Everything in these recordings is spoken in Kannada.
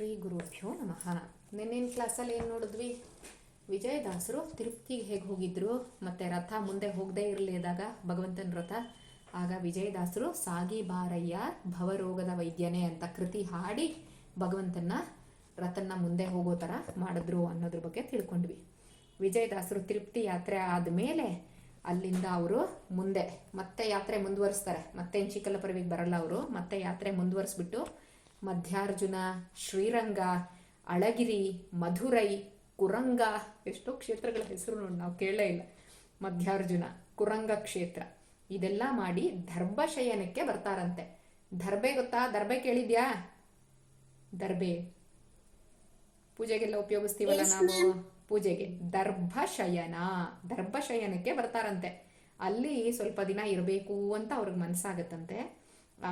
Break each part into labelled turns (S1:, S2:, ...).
S1: ಶ್ರೀ ಗುರುಭ್ಯೋ ನಮಃ. ನಿನ್ನೇನು ಕ್ಲಾಸಲ್ಲಿ ಏನು ನೋಡಿದ್ವಿ? ವಿಜಯದಾಸರು ತಿರುಪ್ತಿಗೆ ಹೇಗೆ ಹೋಗಿದ್ರು? ಮತ್ತು ರಥ ಮುಂದೆ ಹೋಗದೇ ಇರಲಿದಾಗ ಭಗವಂತನ ರಥ. ಆಗ ವಿಜಯದಾಸರು, ಸಾಗಿ ಬಾರಯ್ಯ, ಭವರೋಗದ ವೈದ್ಯನೇ ಅಂತ ಕೃತಿ ಹಾಡಿ ಭಗವಂತನ ರಥನ ಮುಂದೆ ಹೋಗೋ ಥರ ಮಾಡಿದ್ರು ಅನ್ನೋದ್ರ ಬಗ್ಗೆ ತಿಳ್ಕೊಂಡ್ವಿ. ವಿಜಯದಾಸರು ತಿರುಪ್ತಿ ಯಾತ್ರೆ ಆದಮೇಲೆ ಅಲ್ಲಿಂದ ಅವರು ಮುಂದೆ ಮತ್ತೆ ಯಾತ್ರೆ ಮುಂದುವರಿಸ್ತಾರೆ. ಮತ್ತೆ ಚಿಕ್ಕಲಪುರವಿಗೆ ಬರಲ್ಲ ಅವರು. ಮತ್ತೆ ಯಾತ್ರೆ ಮುಂದುವರಿಸ್ಬಿಟ್ಟು ಮಧ್ಯಾರ್ಜುನ ಶ್ರೀರಂಗ ಅಳಗಿರಿ ಮಧುರೈ ಕುರಂಗ. ಎಷ್ಟೋ ಕ್ಷೇತ್ರಗಳ ಹೆಸರು ನೋಡಿ ನಾವು ಕೇಳಲೇ ಇಲ್ಲ. ಮಧ್ಯಾರ್ಜುನ ಕುರಂಗ ಕ್ಷೇತ್ರ. ಇದೆಲ್ಲ ಮಾಡಿ ದರ್ಭಶಯನಕ್ಕೆ ಬರ್ತಾರಂತೆ. ದರ್ಬೆ ಗೊತ್ತಾ? ದರ್ಬೆ ಕೇಳಿದ್ಯಾ? ದರ್ಬೆ ಪೂಜೆಗೆಲ್ಲ ಉಪಯೋಗಿಸ್ತೀವಲ್ಲ ನಾವು? ಪೂಜೆಗೆ. ದರ್ಭಶಯನ ದರ್ಭಶಯನಕ್ಕೆ ಬರ್ತಾರಂತೆ. ಅಲ್ಲಿ ಸ್ವಲ್ಪ ದಿನ ಇರಬೇಕು ಅಂತ ಅವ್ರಿಗೆ ಮನಸ್ಸಾಗತ್ತಂತೆ.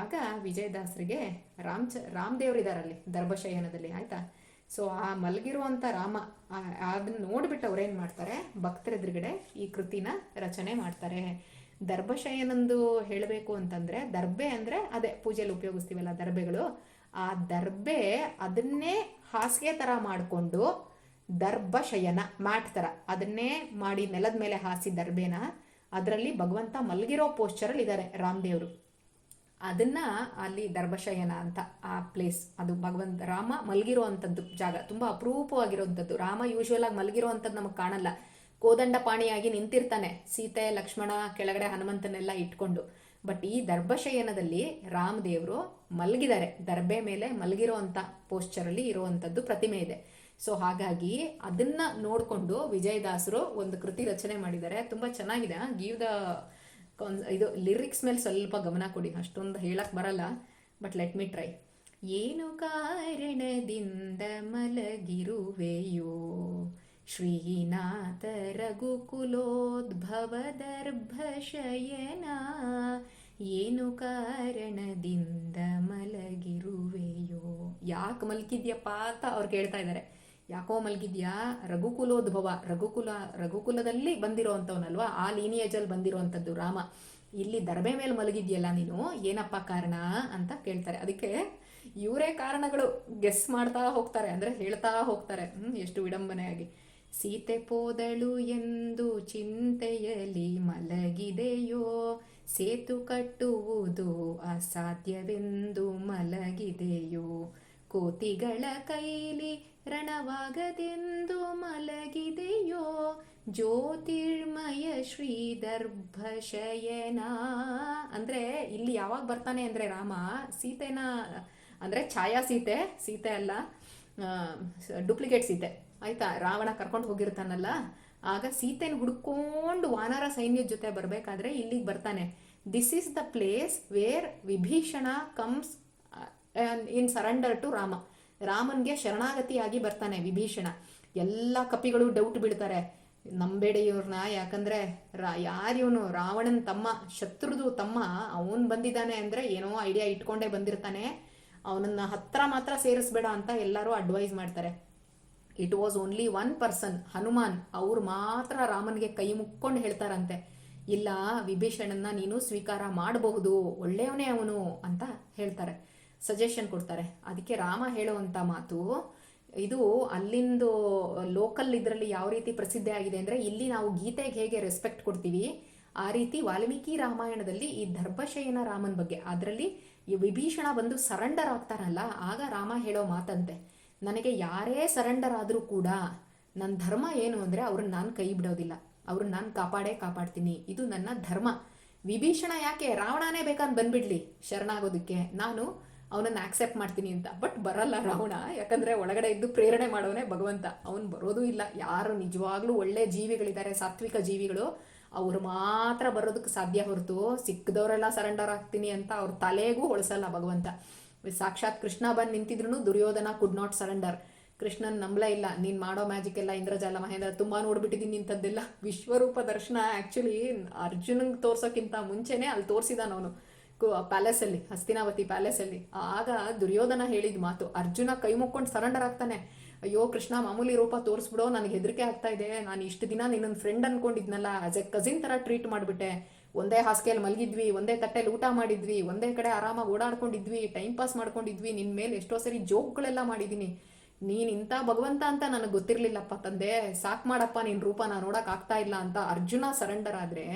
S1: ಆಗ ವಿಜಯದಾಸರಿಗೆ ರಾಮ್ ಚ, ರಾಮದೇವರಿದಾರಲ್ಲಿ, ದರ್ಭಶಯನದಲ್ಲಿ, ಆಯ್ತಾ? ಸೊ ಆ ಮಲಗಿರುವಂಥ ರಾಮ ಅದನ್ನ ನೋಡ್ಬಿಟ್ಟು ಅವ್ರೇನು ಮಾಡ್ತಾರೆ? ಭಕ್ತರ ಎದುರುಗಡೆ ಈ ಕೃತಿನ ರಚನೆ ಮಾಡ್ತಾರೆ. ದರ್ಭಶಯನಂದು ಹೇಳಬೇಕು ಅಂತಂದ್ರೆ ದರ್ಬೆ ಅಂದ್ರೆ ಅದೇ ಪೂಜೆಯಲ್ಲಿ ಉಪಯೋಗಿಸ್ತೀವಲ್ಲ ದರ್ಬೆಗಳು ಆ ದರ್ಬೆ ಅದನ್ನೇ ಹಾಸಿಗೆ ತರ ಮಾಡಿಕೊಂಡು ದರ್ಭಶಯನ ಮ್ಯಾಟ್ ತರ, ಅದನ್ನೇ ಮಾಡಿ ನೆಲದ ಮೇಲೆ ಹಾಸಿ ದರ್ಬೆನ ಅದರಲ್ಲಿ ಭಗವಂತ ಮಲಗಿರೋ ಪೋಸ್ಚರಲ್ಲಿ ಇದ್ದಾರೆ ರಾಮದೇವರು. ಅದನ್ನ ಅಲ್ಲಿ ದರ್ಭಶಯನ ಅಂತ ಆ ಪ್ಲೇಸ್ ಅದು ಭಗವಂತ, ರಾಮ ಮಲಗಿರುವಂಥದ್ದು ಜಾಗ, ತುಂಬಾ ಅಪರೂಪವಾಗಿರುವಂಥದ್ದು ರಾಮ ಯೂಶುವಲ್ ಆಗಿ ಮಲಗಿರುವಂಥದ್ದು ನಮಗೆ ಕಾಣಲ್ಲ. ಕೋದಂಡ ಪಾಣಿಯಾಗಿ ನಿಂತಿರ್ತಾನೆ, ಸೀತೆ, ಲಕ್ಷ್ಮಣ, ಕೆಳಗಡೆ ಹನುಮಂತನೆಲ್ಲ ಇಟ್ಕೊಂಡು. ಬಟ್ ಈ ದರ್ಭಶಯನದಲ್ಲಿ ರಾಮದೇವರು ಮಲಗಿದ್ದಾರೆ. ದರ್ಬೆ ಮೇಲೆ ಮಲಗಿರುವಂಥ ಪೋಸ್ಚರಲ್ಲಿ ಇರುವಂಥದ್ದು ಪ್ರತಿಮೆ ಇದೆ. ಸೊ ಹಾಗಾಗಿ ಅದನ್ನ ನೋಡಿಕೊಂಡು ವಿಜಯದಾಸರು ಒಂದು ಕೃತಿ ರಚನೆ ಮಾಡಿದ್ದಾರೆ. ತುಂಬಾ ಚೆನ್ನಾಗಿದೆ ಗೀವ್ ದ ಕಾನ್ ಇದು ಲಿರಿಕ್ಸ್ ಮೇಲೆ ಸ್ವಲ್ಪ ಗಮನ ಕೊಡಿ, ಅಷ್ಟೊಂದು ಹೇಳಕ್ಕೆ ಬರಲ್ಲ ಬಟ್ ಲೆಟ್ ಮಿ ಟ್ರೈ ಏನು ಕಾರಣದಿಂದ ಮಲಗಿರುವೆಯೋ? ಶ್ರೀನಾಥ ರಘುಕುಲೋದ್ಭವ ದರ್ಭಶಯನ ಏನು ಕಾರಣದಿಂದ ಮಲಗಿರುವೆಯೋ? ಯಾಕೆ ಮಲ್ಕಿದ್ಯಪ್ಪ ಅಂತ ಅವ್ರು ಕೇಳ್ತಾ ಇದ್ದಾರೆ ಯಾಕೋ ಮಲಗಿದ್ಯಾ? ರಘುಕುಲೋದ್ಭವ. ರಘುಕುಲ, ರಘುಕುಲದಲ್ಲಿ ಬಂದಿರೋವಂಥವನಲ್ವಾ ಆ ಲೀನಿಯೇಜಲ್ಲಿ ಬಂದಿರುವಂಥದ್ದು ರಾಮ. ಇಲ್ಲಿ ದರ್ಬೆ ಮೇಲೆ ಮಲಗಿದ್ಯಲ್ಲ ನೀನು? ಏನಪ್ಪ ಕಾರಣ ಅಂತ ಕೇಳ್ತಾರೆ. ಅದಕ್ಕೆ ಇವರೇ ಕಾರಣಗಳು ಗೆಸ್ ಮಾಡ್ತಾ ಹೋಗ್ತಾರೆ, ಅಂದ್ರೆ ಹೇಳ್ತಾ ಹೋಗ್ತಾರೆ. ಹ್ಮ್, ಎಷ್ಟು ವಿಡಂಬನೆಯಾಗಿ ಸೀತೆ ಪೋದಳು ಎಂದು ಚಿಂತೆಯಲ್ಲಿ ಮಲಗಿದೆಯೋ? ಸೇತು ಕಟ್ಟುವುದು ಅಸಾಧ್ಯವೆಂದು ಮಲಗಿದೆಯೋ? ಕೋತಿಗಳ ಕೈಲಿ ರಣವಾಗದೆಂದು ಮಲಗಿದೆಯೋ? ಜ್ಯೋತಿರ್ಮಯ ಶ್ರೀ ದರ್ಭಶಯನ ಅಂದ್ರೆ ಇಲ್ಲಿ ಯಾವಾಗ ಬರ್ತಾನೆ ಅಂದ್ರೆ ರಾಮ, ಸೀತೆನ, ಅಂದ್ರೆ ಛಾಯಾ ಸೀತೆ ಸೀತೆ ಅಲ್ಲ ಡೂಪ್ಲಿಕೇಟ್ ಸೀತೆ. ಆಯ್ತಾ? ರಾವಣ ಕರ್ಕೊಂಡು ಹೋಗಿರ್ತಾನಲ್ಲ, ಆಗ ಸೀತೆನ ಹುಡ್ಕೊಂಡು ವಾನರ ಸೈನ್ಯದ ಜೊತೆ ಬರಬೇಕಾದ್ರೆ ಇಲ್ಲಿಗೆ ಬರ್ತಾನೆ. This is the place where Vibhishana comes in surrender to Rama ರಾಮನ್ಗೆ ಶರಣಾಗತಿಯಾಗಿ ಬರ್ತಾನೆ ವಿಭೀಷಣ. ಎಲ್ಲ ಕಪಿಗಳು ಡೌಟ್ ಬಿಡ್ತಾರೆ ನಂಬೇಡಿ ಇವ್ರನ್ನ ಯಾಕಂದ್ರೆ ರಾ ಯಾರಿವನು ರಾವಣನ್ ತಮ್ಮ, ಶತ್ರುದು ತಮ್ಮ, ಅವನ್ ಬಂದಿದ್ದಾನೆ ಅಂದ್ರೆ ಏನೋ ಐಡಿಯಾ ಇಟ್ಕೊಂಡೇ ಬಂದಿರ್ತಾನೆ. ಅವನನ್ನ ಹತ್ರ ಮಾತ್ರ ಸೇರಿಸ್ಬೇಡ ಅಂತ ಎಲ್ಲರೂ ಅಡ್ವೈಸ್ ಮಾಡ್ತಾರೆ. It was only one person Hanuman. ಅವ್ರು ಮಾತ್ರ ರಾಮನ್ಗೆ ಕೈ ಮುಕ್ಕೊಂಡು ಹೇಳ್ತಾರಂತೆ. ಇಲ್ಲ, ವಿಭೀಷಣನ್ನ ನೀನು ಸ್ವೀಕಾರ ಮಾಡಬಹುದು. ಒಳ್ಳೆಯವನೇ ಅವನು ಅಂತ ಹೇಳ್ತಾರೆ. ಸಜೆಷನ್ ಕೊಡ್ತಾರೆ. ಅದಕ್ಕೆ ರಾಮ ಹೇಳುವಂತ ಮಾತು, ಇದು ಅಲ್ಲಿಂದು ಲೋಕಲ್ ಇದರಲ್ಲಿ ಯಾವ ರೀತಿ ಪ್ರಸಿದ್ಧಿ ಆಗಿದೆ ಅಂದ್ರೆ ಇಲ್ಲಿ ನಾವು ಗೀತೆಗೆ ಹೇಗೆ ರೆಸ್ಪೆಕ್ಟ್ ಕೊಡ್ತೀವಿ, ಆ ರೀತಿ ವಾಲ್ಮೀಕಿ ರಾಮಾಯಣದಲ್ಲಿ ಈ ದರ್ಭಶಯನ ರಾಮನ್ ಬಗ್ಗೆ, ಅದರಲ್ಲಿ ವಿಭೀಷಣ ಬಂದು ಸರೆಂಡರ್ ಆಗ್ತಾರಲ್ಲ ಆಗ ರಾಮ ಹೇಳೋ ಮಾತಂತೆ, ನನಗೆ ಯಾರೇ ಸರೆಂಡರ್ ಆದರೂ ಕೂಡ ನನ್ನ ಧರ್ಮ ಏನು ಅಂದ್ರೆ ಅವ್ರನ್ನ ನಾನು ಕೈ ಬಿಡೋದಿಲ್ಲ, ಅವ್ರನ್ನ ನಾನು ಕಾಪಾಡೇ ಕಾಪಾಡ್ತೀನಿ, ಇದು ನನ್ನ ಧರ್ಮ. ವಿಭೀಷಣ ಯಾಕೆ, ರಾವಣನೇ ಬೇಕಾದ್ ಬಂದ್ಬಿಡ್ಲಿ ಶರಣಾಗೋದಕ್ಕೆ. ನಾನು ಅವನನ್ನ ಆಕ್ಸೆಪ್ಟ್ ಮಾಡ್ತೀನಿ ಅಂತ. ಬಟ್ ಬರಲ್ಲ ರಾವಣ ಯಾಕಂದ್ರೆ ಒಳಗಡೆ ಇದ್ದು ಪ್ರೇರಣೆ ಮಾಡೋನೇ ಭಗವಂತ. ಅವನು ಬರೋದು ಇಲ್ಲ. ಯಾರು ನಿಜವಾಗ್ಲೂ ಒಳ್ಳೆ ಜೀವಿಗಳಿದ್ದಾರೆ, ಸಾತ್ವಿಕ ಜೀವಿಗಳು. ಅವ್ರು ಮಾತ್ರ ಬರೋದಕ್ಕೆ ಸಾಧ್ಯ ಹೊರತು ಸಿಕ್ಕದವರೆಲ್ಲ ಸರೆಂಡರ್ ಆಗ್ತೀನಿ ಅಂತ ಅವ್ರ ತಲೆಗೂ ಹೊಳಸಲ್ಲ ಭಗವಂತ. ಸಾಕ್ಷಾತ್ ಕೃಷ್ಣ ಬಂದು ನಿಂತಿದ್ರು ದುರ್ಯೋಧನ ಕುಡ್ ನಾಟ್ ಸರೆಂಡರ್ ಕೃಷ್ಣನ್ ನಂಬಲೇ ಇಲ್ಲ. ನೀನ್ ಮಾಡೋ ಮ್ಯಾಜಿಕ್ ಎಲ್ಲ ಇಂದ್ರಜಾಲ ಮಹೇಂದ್ರ ತುಂಬಾ ನೋಡ್ಬಿಟ್ಟಿದ್ದೀನಿ ಇಂಥದ್ದೆಲ್ಲ ವಿಶ್ವರೂಪ ದರ್ಶನ ಆಕ್ಚುಲಿ ಅರ್ಜುನಂಗೆ ತೋರ್ಸೋಕ್ಕಿಂತ ಮುಂಚೆನೆ ಅಲ್ಲಿ ತೋರಿಸಿದಾನ ಅವನು. ಪ್ಯಾಲೇಸ್ ಅಲ್ಲಿ, ಹಸ್ತಿನಾವತಿ ಪ್ಯಾಲೇಸ್ ಅಲ್ಲಿ. ಆಗ ದುರ್ಯೋಧನ ಹೇಳಿದ ಮಾತು, ಅರ್ಜುನ ಕೈ ಮುಕ್ಕೊಂಡು ಸರೆಂಡರ್ ಆಗ್ತಾನೆ. ಅಯ್ಯೋ ಕೃಷ್ಣ, ಮಾಮೂಲಿ ರೂಪ ತೋರಿಸ್ಬಿಡೋ, ನನಗೆ ಹೆದರಿಕೆ ಆಗ್ತಾ ಇದೆ. ನಾನು ಇಷ್ಟು ದಿನ ನಿನ್ನ ಫ್ರೆಂಡ್ ಅನ್ಕೊಂಡಿದ್ನಲ್ಲ ಆಸ್ ಎ ಕಸಿನ್ ತರ ಟ್ರೀಟ್ ಮಾಡಿಬಿಟ್ಟೆ. ಒಂದೇ ಹಾಸಿಗೆಯಲ್ಲಿ ಮಲಗಿದ್ವಿ, ಒಂದೇ ತಟ್ಟೆಲಿ ಊಟ ಮಾಡಿದ್ವಿ, ಒಂದೇ ಕಡೆ ಆರಾಮಾಗಿ ಓಡಾಡ್ಕೊಂಡಿದ್ವಿ ಟೈಮ್ ಪಾಸ್ ಮಾಡ್ಕೊಂಡಿದ್ವಿ ನಿನ್ನ ಮೇಲೆ ಎಷ್ಟೋ ಸರಿ ಜೋಕ್ಗಳೆಲ್ಲ ಮಾಡಿದ್ದೀನಿ ನೀನ್ ಇಂಥ ಭಗವಂತ ಅಂತ ನನಗೆ ಗೊತ್ತಿರಲಿಲ್ಲಪ್ಪ ತಂದೆ. ಸಾಕ್ ಮಾಡಪ್ಪ ನಿನ್ನ ರೂಪ ನಾನು ನೋಡಕ್ ಆಗ್ತಾ ಇಲ್ಲ ಅಂತ ಅರ್ಜುನ ಸರೆಂಡರ್ ಆದ್ರೆ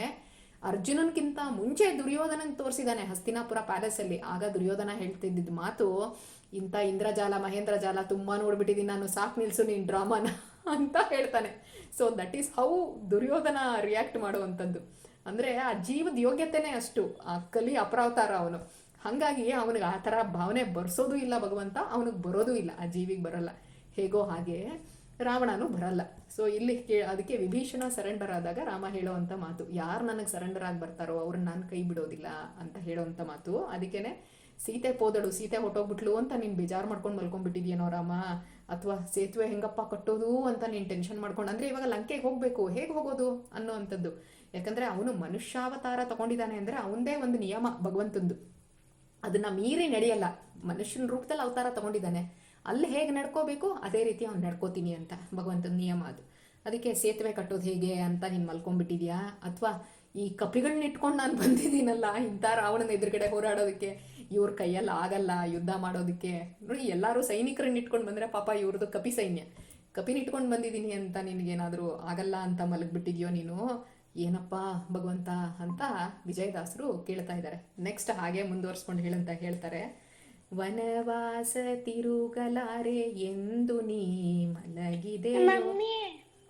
S1: ಅರ್ಜುನನ್ಕಿಂತ ಮುಂಚೆ ದುರ್ಯೋಧನನ್ ತೋರಿಸಿದಾನೆ ಹಸ್ತಿನಾಪುರ ಪ್ಯಾಲೇಸ್ ಅಲ್ಲಿ. ಆಗ ದುರ್ಯೋಧನ ಹೇಳ್ತಿದ್ದಿದ್ದ ಮಾತು, ಇಂಥ ಇಂದ್ರಜಾಲ ಮಹೇಂದ್ರ ಜಾಲ ತುಂಬಾ ನೋಡ್ಬಿಟ್ಟಿದ್ದೀನಿ ನಾನು, ಸಾಕ್ ನಿಲ್ಸು ನೀನ್ ಡ್ರಾಮಾನ ಅಂತ ಹೇಳ್ತಾನೆ. So that is how Duryodhana react ಮಾಡುವಂಥದ್ದು. ಅಂದ್ರೆ ಆ ಜೀವದ ಯೋಗ್ಯತೆನೇ ಅಷ್ಟು, ಆ ಕಲಿ ಅಪರಾವತಾರ ಅವನು. ಹಾಗಾಗಿ ಅವನಿಗೆ ಆ ಥರ ಭಾವನೆ ಬರ್ಸೋದು ಇಲ್ಲ ಭಗವಂತ, ಅವನಿಗೆ ಬರೋದು ಇಲ್ಲ, ಆ ಜೀವಿಗೆ ಬರಲ್ಲ. ಹೇಗೋ ಹಾಗೆ ರಾವಣನು ಬರಲ್ಲ. ಸೊ ಇಲ್ಲಿ ಕೇ, ಅದಕ್ಕೆ ವಿಭೀಷಣ ಸರೆಂಡರ್ ಆದಾಗ ರಾಮ ಹೇಳೋವಂಥ ಮಾತು, ಯಾರು ನನಗೆ ಸರೆಂಡರ್ ಆಗಿ ಬರ್ತಾರೋ ಅವ್ರನ್ನ ನಾನು ಕೈ ಬಿಡೋದಿಲ್ಲ ಅಂತ ಹೇಳೋವಂಥ ಮಾತು. ಅದಕ್ಕೇನೆ ಸೀತೆ ಪೋದಳು ಸೀತೆ ಹೊಟ್ಟೋಗ್ಬಿಟ್ಲು ಅಂತ ನೀನು ಬೇಜಾರು ಮಾಡ್ಕೊಂಡು ಮಲ್ಕೊಂಡ್ಬಿಟ್ಟಿದ್ಯೇನೋ ರಾಮ? ಅಥವಾ ಸೇತುವೆ ಹೆಂಗಪ್ಪ ಕಟ್ಟೋದು ಅಂತ ನೀನು ಟೆನ್ಷನ್ ಮಾಡ್ಕೊಂಡು, ಅಂದರೆ ಇವಾಗ ಲಂಕೆಗೆ ಹೋಗಬೇಕು, ಹೇಗೆ ಹೋಗೋದು ಅನ್ನೋ ಅಂಥದ್ದು ಯಾಕಂದ್ರೆ ಅವನು ಮನುಷ್ಯಾವತಾರ ತಗೊಂಡಿದ್ದಾನೆ ಅಂದ್ರೆ ಅವನದೇ ಒಂದು ನಿಯಮ ಭಗವಂತಂದು. ಅದನ್ನ ಮೀರಿ ನಡೆಯಲ್ಲ. ಮನುಷ್ಯನ ರೂಪದಲ್ಲಿ ಅವತಾರ ತಗೊಂಡಿದ್ದಾನೆ. ಅಲ್ಲಿ ಹೇಗೆ ನಡ್ಕೋಬೇಕು? ಅದೇ ರೀತಿ ಅವ್ನು ನಡ್ಕೋತೀನಿ ಅಂತ. ಭಗವಂತನ ನಿಯಮ ಅದು. ಅದಕ್ಕೆ ಸೇತುವೆ ಕಟ್ಟೋದು ಹೇಗೆ ಅಂತ ನೀನು ಮಲ್ಕೊಂಡ್ಬಿಟ್ಟಿದ್ಯಾ? ಅಥವಾ ಈ ಕಪಿಗಳನ್ನ ಇಟ್ಕೊಂಡು ನಾನು ಬಂದಿದ್ದೀನಲ್ಲ, ಇಂಥ ರಾವಣನ ಎದುರುಗಡೆ ಹೋರಾಡೋದಕ್ಕೆ, ಇವ್ರ ಕೈಯಲ್ಲಿ ಆಗಲ್ಲ ಯುದ್ಧ ಮಾಡೋದಕ್ಕೆ. ನೋಡಿ, ಎಲ್ಲರೂ ಸೈನಿಕರನ್ನ ಇಟ್ಕೊಂಡು ಬಂದರೆ ಪಾಪ ಇವ್ರದ್ದು ಕಪಿ ಸೈನ್ಯ. ಕಪಿನ ಇಟ್ಕೊಂಡು ಬಂದಿದ್ದೀನಿ ಅಂತ ನಿನಗೇನಾದರೂ ಆಗಲ್ಲ ಅಂತ ಮಲಗಿಬಿಟ್ಟಿದ್ಯೋ ನೀನು? ಏನಪ್ಪ ಭಗವಂತ ಅಂತ ವಿಜಯದಾಸರು ಕೇಳ್ತಾ ಇದ್ದಾರೆ ನೆಕ್ಸ್ಟ್ ಹಾಗೆ ಮುಂದುವರ್ಸ್ಕೊಂಡು ಹೇಳಂತ ಹೇಳ್ತಾರೆ. ವನವಾಸ ತಿರುಗಲಾರೆ ಎಂದು ನೀ ಮಲಗಿದೆ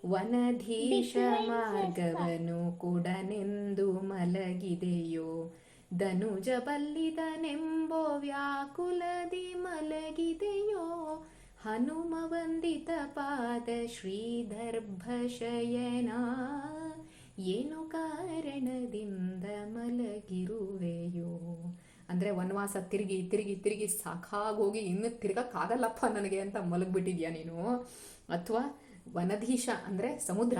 S1: ವನಧೀಶ ಮಾರ್ಗವನು ಕೊಡನೆಂದು ಮಲಗಿದೆಯೋ? ಧನುಜ ಬಲ್ಲಿದನೆಂಬೋ ವ್ಯಾಕುಲದಿ ಮಲಗಿದೆಯೋ? ಹನುಮ ವಂದಿತ ಪಾದ ಶ್ರೀದರ್ಭ ಶಯನ. ಏನು ಕಾರಣದಿಂದ ಮಲಗಿರುವೆಯೋ? ಅಂದ್ರೆ ವನವಾಸ ತಿರುಗಿ ತಿರುಗಿ ತಿರುಗಿ ಸಾಕಾಗೋಗಿ ಇನ್ನು ತಿರ್ಗಕ್ಕಾಗಲ್ಲಪ್ಪ ನನಗೆ ಅಂತ ಮಲಗಿಬಿಟ್ಟಿದ್ಯಾ ನೀನು? ಅಥವಾ ವನಧೀಶ ಅಂದರೆ ಸಮುದ್ರ.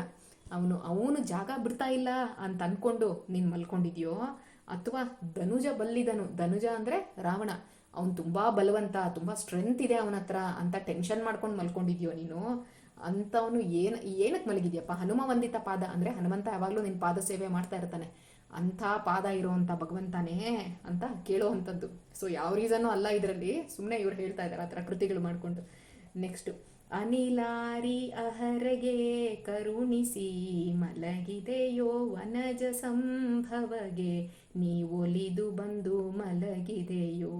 S1: ಅವನು ಅವನು ಜಾಗ ಬಿಡ್ತಾ ಇಲ್ಲ ಅಂತ ಅಂದ್ಕೊಂಡು ನೀನು ಮಲ್ಕೊಂಡಿದ್ಯೋ? ಅಥವಾ ಧನುಜ ಬಲ್ಲಿದನು. ಧನುಜ ಅಂದರೆ ರಾವಣ. ಅವನು ತುಂಬ ಬಲವಂತ, ತುಂಬ ಸ್ಟ್ರೆಂತ್ ಇದೆ ಅವನ ಹತ್ರ ಅಂತ ಟೆನ್ಷನ್ ಮಾಡ್ಕೊಂಡು ಮಲ್ಕೊಂಡಿದ್ಯೋ ನೀನು? ಅಂತವನು ಏನು ಏನಕ್ಕೆ ಮಲಗಿದ್ಯಪ್ಪ? ಹನುಮ ವಂದಿತ ಪಾದ ಅಂದ್ರೆ ಹನುಮಂತ ಯಾವಾಗಲೂ ನಿನ್ನ ಪಾದ ಸೇವೆ ಮಾಡ್ತಾ ಇರ್ತಾನೆ. ಅಂಥ ಪಾದ ಇರೋವಂಥ ಭಗವಂತನೇ ಅಂತ ಕೇಳೋವಂಥದ್ದು ಸೊ ಯಾವ ರೀಸನ್ನು ಅಲ್ಲ ಇದರಲ್ಲಿ. ಸುಮ್ಮನೆ ಇವ್ರು ಹೇಳ್ತಾ ಇದ್ದಾರೆ ಆ ಥರ ಕೃತಿಗಳು ಮಾಡಿಕೊಂಡು. ನೆಕ್ಸ್ಟು ಅನಿಲಾರಿ ಅಹರಗೆ ಕರುಣಿಸಿ ಮಲಗಿದೆಯೋ ವನಜ ಸಂಭವಗೆ ನೀವೊಲಿದು ಬಂದು ಮಲಗಿದೆಯೋ